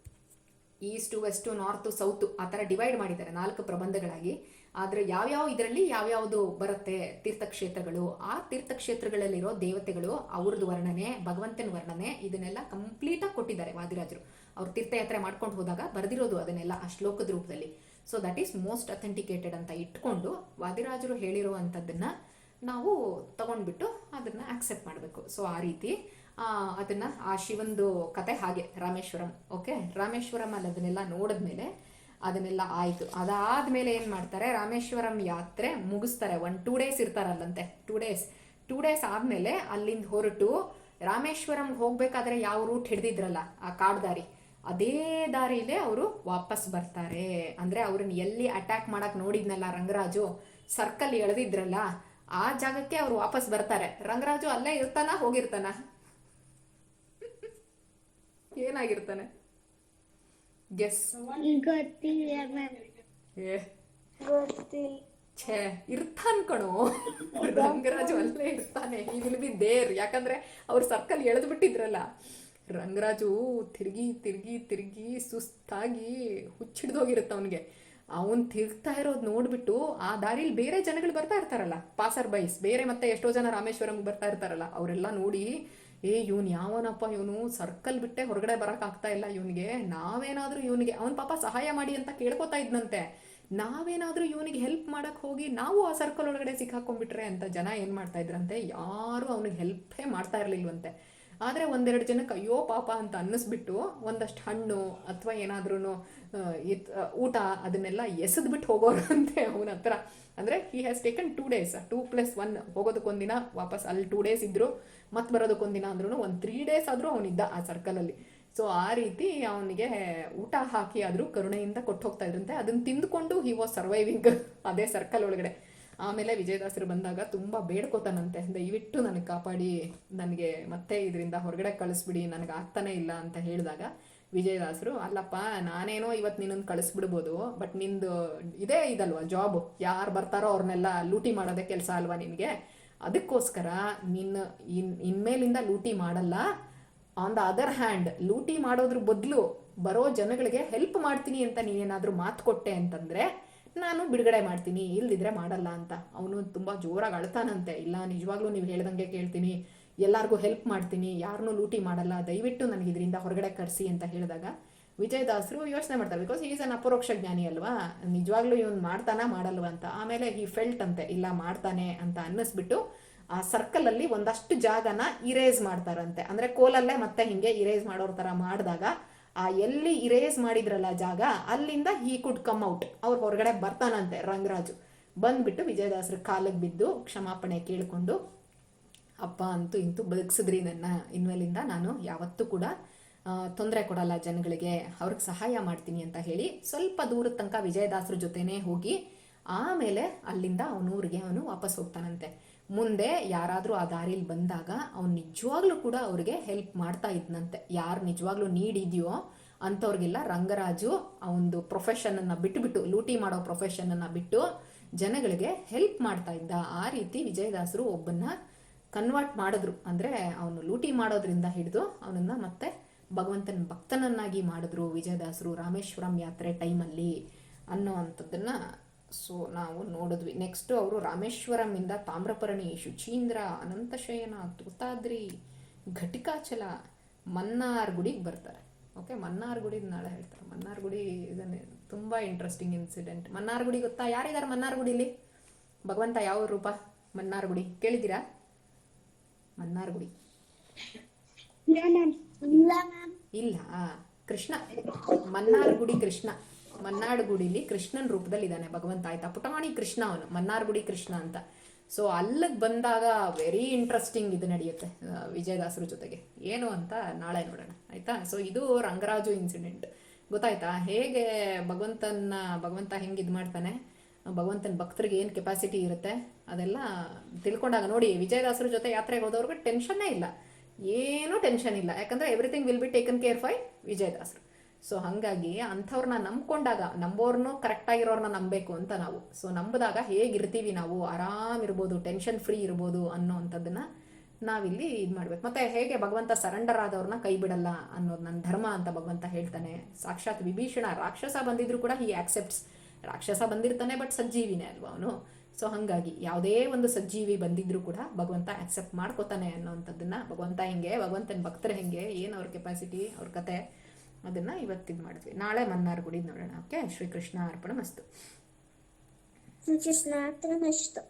S1: east, west, north, south ಆ ಥರ ಡಿವೈಡ್ ಮಾಡಿದ್ದಾರೆ ನಾಲ್ಕು ಪ್ರಬಂಧಗಳಾಗಿ. ಆದರೆ ಯಾವ್ಯಾವ ಇದರಲ್ಲಿ ಯಾವ್ಯಾವುದು ಬರುತ್ತೆ ತೀರ್ಥಕ್ಷೇತ್ರಗಳು? ಆ ತೀರ್ಥಕ್ಷೇತ್ರಗಳಲ್ಲಿರೋ ದೇವತೆಗಳು ಅವ್ರದ್ದು ವರ್ಣನೆ, ಭಗವಂತನ ವರ್ಣನೆ, ಇದನ್ನೆಲ್ಲ ಕಂಪ್ಲೀಟಾಗಿ ಕೊಟ್ಟಿದ್ದಾರೆ ವಾದಿರಾಜರು. ಅವ್ರು ತೀರ್ಥಯಾತ್ರೆ ಮಾಡ್ಕೊಂಡು ಹೋದಾಗ ಬರೆದಿರೋದು ಅದನ್ನೆಲ್ಲ ಆ ಶ್ಲೋಕದ ರೂಪದಲ್ಲಿ. So that is most authenticated ಅಂತ ಇಟ್ಕೊಂಡು ವಾದಿರಾಜರು ಹೇಳಿರುವಂಥದ್ದನ್ನು ನಾವು ತಗೊಂಡ್ಬಿಟ್ಟು ಅದನ್ನ ಆಕ್ಸೆಪ್ಟ್ ಮಾಡಬೇಕು. ಸೊ ಆ ರೀತಿ ಅದನ್ನ ಆ ಶಿವಂದು ಕತೆ ಹಾಗೆ ರಾಮೇಶ್ವರಂ ಓಕೆ ರಾಮೇಶ್ವರಂ ಅಲ್ಲಿ ಅದನ್ನೆಲ್ಲ ನೋಡಿದ್ಮೇಲೆ ಅದನ್ನೆಲ್ಲ ಆಯ್ತು. ಅದಾದ್ಮೇಲೆ ಏನು ಮಾಡ್ತಾರೆ, ರಾಮೇಶ್ವರಂ ಯಾತ್ರೆ ಮುಗಿಸ್ತಾರೆ. ಒನ್ ಟೂ ಡೇಸ್ ಇರ್ತಾರಲ್ಲಂತೆ ಟೂ ಡೇಸ್ ಟೂ ಡೇಸ್ ಆದ್ಮೇಲೆ ಅಲ್ಲಿಂದ ಹೊರಟು ರಾಮೇಶ್ವರಂ ಹೋಗ್ಬೇಕಾದ್ರೆ ಯಾವ ರೂಟ್ ಹಿಡ್ದಿದ್ರಲ್ಲ ಆ ಕಾಡ್ ದಾರಿ ಅದೇ ದಾರಿಲೇ ಅವರು ವಾಪಸ್ ಬರ್ತಾರೆ. ಅಂದ್ರೆ ಅವ್ರನ್ನ ಎಲ್ಲಿ ಅಟ್ಯಾಕ್ ಮಾಡಕ್ ನೋಡಿದ್ನಲ್ಲ ರಂಗರಾಜು ಸರ್ಕಲ್ ಎಳೆದಿದ್ರಲ್ಲ, ಆ ಜಾಗಕ್ಕೆ ಅವ್ರು ವಾಪಸ್ ಬರ್ತಾರೆ. ರಂಗರಾಜು ಅಲ್ಲೇ ಇರ್ತಾನ, ಹೋಗಿರ್ತಾನ? ಏನಾಗಿರ್ತಾನೆ? ಗೆಸ್
S2: ಗೊತ್ತಿಲ್ಲ ಮ್ಯಾಮ್
S1: ಏ.
S2: ಗೊತ್ತಿಲ್ಲ
S1: ಛೇ ಇರ್ತಾನ್ ಕಣೋ. ರಂಗರಾಜು ಅಲ್ಲೇ ಇರ್ತಾನೆ. ಈ ವಿಲ್ ಬಿ ದೇರ್ ಯಾಕಂದ್ರೆ ಅವ್ರ ಸರ್ಕಲ್ ಎಳೆದು ಬಿಟ್ಟಿದ್ರಲ್ಲ. ರಂಗರಾಜು ತಿರ್ಗಿ ತಿರ್ಗಿ ತಿರ್ಗಿ ಸುಸ್ತಾಗಿ ಹುಚ್ಚಿಡ್ದೋಗಿರುತ್ತೆ ಅವನಿಗೆ. ಅವನ್ ತಿರ್ತಾ ಇರೋದು ನೋಡ್ಬಿಟ್ಟು ಆ ದಾರಿಲಿ ಬೇರೆ ಜನಗಳು ಬರ್ತಾ ಇರ್ತಾರಲ್ಲ. ಪಾಸರ್ ಬೈಸ್ ಬೇರೆ ಮತ್ತೆ ಎಷ್ಟೋ ಜನ ರಾಮೇಶ್ವರಂಗೆ ಬರ್ತಾ ಇರ್ತಾರಲ್ಲ. ಅವರೆಲ್ಲ ನೋಡಿ ಏ, ಇವನ್ ಯಾವನಪ್ಪ? ಇವನು ಸರ್ಕಲ್ ಬಿಟ್ಟೆ ಹೊರಗಡೆ ಬರಕ್ ಆಗ್ತಾ ಇಲ್ಲ ಇವನಿಗೆ. ನಾವೇನಾದ್ರೂ ಇವನಿಗೆ, ಅವನ್ ಪಾಪ ಸಹಾಯ ಮಾಡಿ ಅಂತ ಕೇಳ್ಕೊತಾ ಇದ್ನಂತೆ. ನಾವೇನಾದ್ರೂ ಇವನಿಗೆ ಹೆಲ್ಪ್ ಮಾಡಕ್ ಹೋಗಿ ನಾವು ಆ ಸರ್ಕಲ್ ಒಳಗಡೆ ಸಿಕ್ಕಾಕೊಂಡ್ಬಿಟ್ರೆ ಅಂತ ಜನ ಏನ್ ಮಾಡ್ತಾ ಇದ್ರಂತೆ? ಯಾರು ಅವನಿಗೆ ಹೆಲ್ಪೇ ಮಾಡ್ತಾ ಇರ್ಲಿಲ್ವಂತೆ. ಆದರೆ ಒಂದೆರಡು ಜನಕ್ಕೆ ಅಯ್ಯೋ ಪಾಪ ಅಂತ ಅನ್ನಿಸ್ಬಿಟ್ಟು ಒಂದಷ್ಟು ಹಣ್ಣು ಅಥವಾ ಏನಾದ್ರೂ ಊಟ ಅದನ್ನೆಲ್ಲ ಎಸೆದ್ಬಿಟ್ಟು ಹೋಗೋರಂತೆ ಅವನ ಹತ್ರ. ಅಂದರೆ he has taken two days two plus one ಹೋಗೋದಕ್ಕೊಂದಿನ ವಾಪಸ್ ಅಲ್ಲಿ ಟೂ ಡೇಸ್ ಇದ್ದರು ಮತ್ತೆ ಬರೋದಕ್ಕೊಂದಿನ ಅಂದ್ರೂ ಒಂದು ತ್ರೀ ಡೇಸ್ ಆದರೂ ಅವನಿದ್ದ ಆ ಸರ್ಕಲಲ್ಲಿ ಸೊ ಆ ರೀತಿ ಅವನಿಗೆ ಊಟ ಹಾಕಿ ಆದರೂ ಕರುಣೆಯಿಂದ ಕೊಟ್ಟು ಹೋಗ್ತಾ ಇದ್ರಂತೆ. ಅದನ್ನ ತಿಂದುಕೊಂಡು ಹಿ ವಾಸ್ ಸರ್ವೈವಿಂಗ್ ಅದೇ ಸರ್ಕಲ್ ಒಳಗಡೆ. ಆಮೇಲೆ ವಿಜಯದಾಸರು ಬಂದಾಗ ತುಂಬ ಬೇಡ್ಕೋತಾನಂತೆ. ದಯವಿಟ್ಟು ನನಗೆ ಕಾಪಾಡಿ, ನನಗೆ ಮತ್ತೆ ಇದರಿಂದ ಹೊರಗಡೆ ಕಳಿಸ್ಬಿಡಿ, ನನಗೆ ಆಗ್ತಾನೆ ಇಲ್ಲ ಅಂತ ಹೇಳಿದಾಗ ವಿಜಯದಾಸರು, ಅಲ್ಲಪ್ಪ, ನಾನೇನೋ ಇವತ್ತು ನಿನ್ನನ್ನು ಕಳಿಸ್ಬಿಡ್ಬೋದು, ಬಟ್ ನಿಂದು ಇದೇ ಇದಲ್ವಾ ಜಾಬ್? ಯಾರು ಬರ್ತಾರೋ ಅವ್ರನ್ನೆಲ್ಲ ಲೂಟಿ ಮಾಡೋದೇ ಕೆಲಸ ಅಲ್ವಾ ನಿನಗೆ? ಅದಕ್ಕೋಸ್ಕರ ನಿನ್ನ ಇನ್, ಇನ್ಮೇಲಿಂದ ಲೂಟಿ ಮಾಡಲ್ಲ. ಆನ್ ದ ಅದರ್ ಹ್ಯಾಂಡ್ ಲೂಟಿ ಮಾಡೋದ್ರ ಬದಲು ಬರೋ ಜನಗಳಿಗೆ ಹೆಲ್ಪ್ ಮಾಡ್ತೀನಿ ಅಂತ ನೀನೇನಾದರೂ ಮಾತು ಕೊಟ್ಟೆ ಅಂತಂದರೆ ನಾನು ಬಿಡುಗಡೆ ಮಾಡ್ತೀನಿ, ಇಲ್ದಿದ್ರೆ ಮಾಡಲ್ಲ ಅಂತ. ಅವನು ತುಂಬ ಜೋರಾಗಿ ಅಳ್ತಾನಂತೆ. ಇಲ್ಲ, ನಿಜವಾಗ್ಲೂ ನೀವು ಹೇಳ್ದಂಗೆ ಕೇಳ್ತೀನಿ. ಎಲ್ಲರಿಗೂ ಹೆಲ್ಪ್ ಮಾಡ್ತೀನಿ. ಯಾರನ್ನೂ ಲೂಟಿ ಮಾಡಲ್ಲ. ದಯವಿಟ್ಟು ನನಗೆ ಇದರಿಂದ ಹೊರಗಡೆ ಕರೆಸಿ ಅಂತ ಹೇಳಿದಾಗ ವಿಜಯದಾಸರು ಯೋಚನೆ ಮಾಡ್ತಾರೆ. ಬಿಕಾಸ್ ಈಸ್ ಅನ್ ಅಪರೋಕ್ಷ ಜ್ಞಾನಿ ಅಲ್ವಾ? ನಿಜವಾಗ್ಲೂ ಇವನು ಮಾಡ್ತಾನ ಮಾಡಲ್ವಾ ಅಂತ. ಆಮೇಲೆ ಈ ಫೆಲ್ಟ್ ಅಂತೆ. ಇಲ್ಲ, ಮಾಡ್ತಾನೆ ಅಂತ ಅನ್ನಿಸ್ಬಿಟ್ಟು ಆ ಸರ್ಕಲ್ ಅಲ್ಲಿ ಒಂದಷ್ಟು ಜಾಗನ ಇರೇಸ್ ಮಾಡ್ತಾರಂತೆ. ಅಂದ್ರೆ ಕೋಲಲ್ಲೇ ಮತ್ತೆ ಹಿಂಗೆ ಇರೇಸ್ ಮಾಡೋರ ಥರ ಮಾಡಿದಾಗ ಆ ಎಲ್ಲಿ ಇರೇಸ್ ಮಾಡಿದ್ರಲ್ಲ ಜಾಗ, ಅಲ್ಲಿಂದ ಹೀ ಕುಡ್ ಕಮ್ ಔಟ್ ಅವ್ರು ಹೊರಗಡೆ ಬರ್ತಾನಂತೆ ರಂಗರಾಜು. ಬಂದ್ಬಿಟ್ಟು ವಿಜಯದಾಸರ ಕಾಲಿಗೆ ಬಿದ್ದು ಕ್ಷಮಾಪಣೆ ಕೇಳಿಕೊಂಡು, ಅಪ್ಪ ಅಂತೂ ಇಂತೂ ಬದುಕಿಸಿದ್ರಿ ನನ್ನ ಇನ್ಮೇಲಿಂದ, ನಾನು ಯಾವತ್ತೂ ಕೂಡ ತೊಂದರೆ ಕೊಡಲ್ಲ ಜನಗಳಿಗೆ, ಅವ್ರಿಗೆ ಸಹಾಯ ಮಾಡ್ತೀನಿ ಅಂತ ಹೇಳಿ ಸ್ವಲ್ಪ ದೂರದ ತನಕ ವಿಜಯದಾಸರ ಜೊತೆನೇ ಹೋಗಿ, ಆಮೇಲೆ ಅಲ್ಲಿಂದ ಅವನೂರಿಗೆ ಅವನು ವಾಪಸ್ ಹೋಗ್ತಾನಂತೆ. ಮುಂದೆ ಯಾರಾದರೂ ಆ ದಾರಿಲಿ ಬಂದಾಗ ಅವ್ನು ನಿಜವಾಗ್ಲೂ ಕೂಡ ಅವ್ರಿಗೆ ಹೆಲ್ಪ್ ಮಾಡ್ತಾ ಇದ್ನಂತೆ. ಯಾರು ನಿಜವಾಗ್ಲೂ ನೀಡಿದ್ಯೋ ಅಂಥವ್ರಿಗೆಲ್ಲ ರಂಗರಾಜು ಆ ಒಂದು ಪ್ರೊಫೆಷನನ್ನು ಬಿಟ್ಟುಬಿಟ್ಟು ಲೂಟಿ ಮಾಡೋ ಪ್ರೊಫೆಷನನ್ನು ಬಿಟ್ಟು ಜನಗಳಿಗೆ ಹೆಲ್ಪ್ ಮಾಡ್ತಾ ಇದ್ದ. ಆ ರೀತಿ ವಿಜಯದಾಸರು ಒಬ್ಬನ್ನ ಕನ್ವರ್ಟ್ ಮಾಡಿದ್ರು. ಅಂದರೆ ಅವನು ಲೂಟಿ ಮಾಡೋದ್ರಿಂದ ಹಿಡಿದು ಅವನನ್ನ ಮತ್ತೆ ಭಗವಂತನ ಭಕ್ತನನ್ನಾಗಿ ಮಾಡಿದ್ರು ವಿಜಯದಾಸರು ರಾಮೇಶ್ವರಂ ಯಾತ್ರೆ ಟೈಮಲ್ಲಿ ಅನ್ನೋ ಅಂಥದ್ದನ್ನ ಸೊ ನಾವು ನೋಡಿದ್ವಿ. ನೆಕ್ಸ್ಟ್ ಅವರು ರಾಮೇಶ್ವರಮಿಂದ ತಾಮ್ರಪರ್ಣಿ ಶುಚೀಂದ್ರ ಅನಂತಶಯನ ತೂತಾದ್ರಿ ಘಟಿಕಾಚಲ ಮನ್ನಾರ್ ಗುಡಿಗೆ ಬರ್ತಾರೆ. ಓಕೆ ಮನ್ನಾರ್ ಗುಡಿ ನಾಳೆ ಹೇಳ್ತಾರೆ. ಮನ್ನಾರ್ ಗುಡಿ ಇದನ್ನೇ ತುಂಬ ಇಂಟ್ರೆಸ್ಟಿಂಗ್ ಇನ್ಸಿಡೆಂಟ್ ಮನ್ನಾರ್ ಗುಡಿ ಗೊತ್ತಾ? ಯಾರಿದ್ದಾರೆ ಮನ್ನಾರ್ ಗುಡಿಲಿ? ಭಗವಂತ ಯಾವ ರೂಪ? ಮನ್ನಾರ್ ಗುಡಿ. ಕೇಳಿದ್ದೀರಾ? ಮನ್ನಾರ್ ಗುಡಿ.
S2: ಇಲ್ಲ
S1: ಕೃಷ್ಣ. ಮನ್ನಾರ್ ಗುಡಿ ಕೃಷ್ಣ. ಮನ್ನಾಡ್ ಗುಡಿಲಿ ಕೃಷ್ಣನ್ ರೂಪದಲ್ಲಿ ಇದ್ದಾನೆ ಭಗವಂತ ಆಯ್ತಾ? ಪುಟಾಣಿ ಕೃಷ್ಣ ಅವನು ಮನ್ನಾರ್ ಗುಡಿ ಕೃಷ್ಣ ಅಂತ. ಸೊ ಅಲ್ಲಿಗೆ ಬಂದಾಗ ವೆರಿ ಇಂಟ್ರೆಸ್ಟಿಂಗ್ ಇದು ನಡೆಯುತ್ತೆ ವಿಜಯದಾಸರ ಜೊತೆಗೆ. ಏನು ಅಂತ ನಾಳೆ ನೋಡೋಣ, ಆಯ್ತಾ? ಸೊ ಇದು ರಂಗರಾಜು ಇನ್ಸಿಡೆಂಟ್ ಗೊತ್ತಾಯ್ತಾ? ಹೇಗೆ ಭಗವಂತನ ಭಗವಂತ ಹೆಂಗೆ ಇದು ಮಾಡ್ತಾನೆ? ಭಗವಂತನ ಭಕ್ತರಿಗೆ ಏನು ಕೆಪಾಸಿಟಿ ಇರುತ್ತೆ? ಅದೆಲ್ಲ ತಿಳ್ಕೊಂಡಾಗ ನೋಡಿ, ವಿಜಯದಾಸರ ಜೊತೆ ಯಾತ್ರೆಗೆ ಹೋದವ್ರಿಗೆ ಟೆನ್ಷನ್ನೇ ಇಲ್ಲ. ಏನೂ ಟೆನ್ಷನ್ ಇಲ್ಲ. ಯಾಕಂದ್ರೆ everything will be taken care by ವಿಜಯದಾಸರು. ಸೊ ಹಾಗಾಗಿ ಅಂಥವ್ರನ್ನ ನಂಬ್ಕೊಂಡಾಗ, ನಂಬೋರ್ನು ಕರೆಕ್ಟಾಗಿರೋರ್ನ ನಂಬಬೇಕು ಅಂತ ನಾವು. ಸೊ ನಂಬಿದಾಗ ಹೇಗಿರ್ತೀವಿ ನಾವು? ಆರಾಮಿರ್ಬೋದು ಟೆನ್ಷನ್ ಫ್ರೀ ಇರ್ಬೋದು ಅನ್ನೋ ಅಂಥದ್ದನ್ನ ನಾವಿಲ್ಲಿ ಇದು ಮಾಡ್ಬೇಕು. ಮತ್ತೆ ಹೇಗೆ ಭಗವಂತ ಸರೆಂಡರ್ ಆದವ್ರನ್ನ ಕೈ ಬಿಡಲ್ಲ ಅನ್ನೋದು ನನ್ನ ಧರ್ಮ ಅಂತ ಭಗವಂತ ಹೇಳ್ತಾನೆ. ಸಾಕ್ಷಾತ್ ವಿಭೀಷಣ ರಾಕ್ಷಸ ಬಂದಿದ್ರು ಕೂಡ ಈ ಆಕ್ಸೆಪ್ಟ್ಸ್ ರಾಕ್ಷಸ ಬಂದಿರ್ತಾನೆ ಬಟ್ ಸಜ್ಜೀವಿನೇ ಅಲ್ವಾ ಅವನು? ಸೊ ಹಾಗಾಗಿ ಯಾವುದೇ ಒಂದು ಸಜ್ಜೀವಿ ಬಂದಿದ್ರು ಕೂಡ ಭಗವಂತ ಆಕ್ಸೆಪ್ಟ್ ಮಾಡ್ಕೋತಾನೆ ಅನ್ನೋವಂಥದ್ದನ್ನ ಭಗವಂತ ಹೆಂಗೆ, ಭಗವಂತನ ಭಕ್ತರು ಹೆಂಗೆ, ಏನು ಅವ್ರ ಕೆಪಾಸಿಟಿ ಅವ್ರ ಕತೆ? ಅದನ್ನ ಇವತ್ತಿದ್ ಮಾಡಿದ್ವಿ ನಾಳೆ ಮನ್ನಾರ್ ಗುಡಿ ನೋಡೋಣ ಓಕೆ ಶ್ರೀಕೃಷ್ಣ ಅರ್ಪಣ ಮಸ್ತು
S2: ಕೃಷ್ಣ ಅರ್ಪಣ ಅಷ್ಟು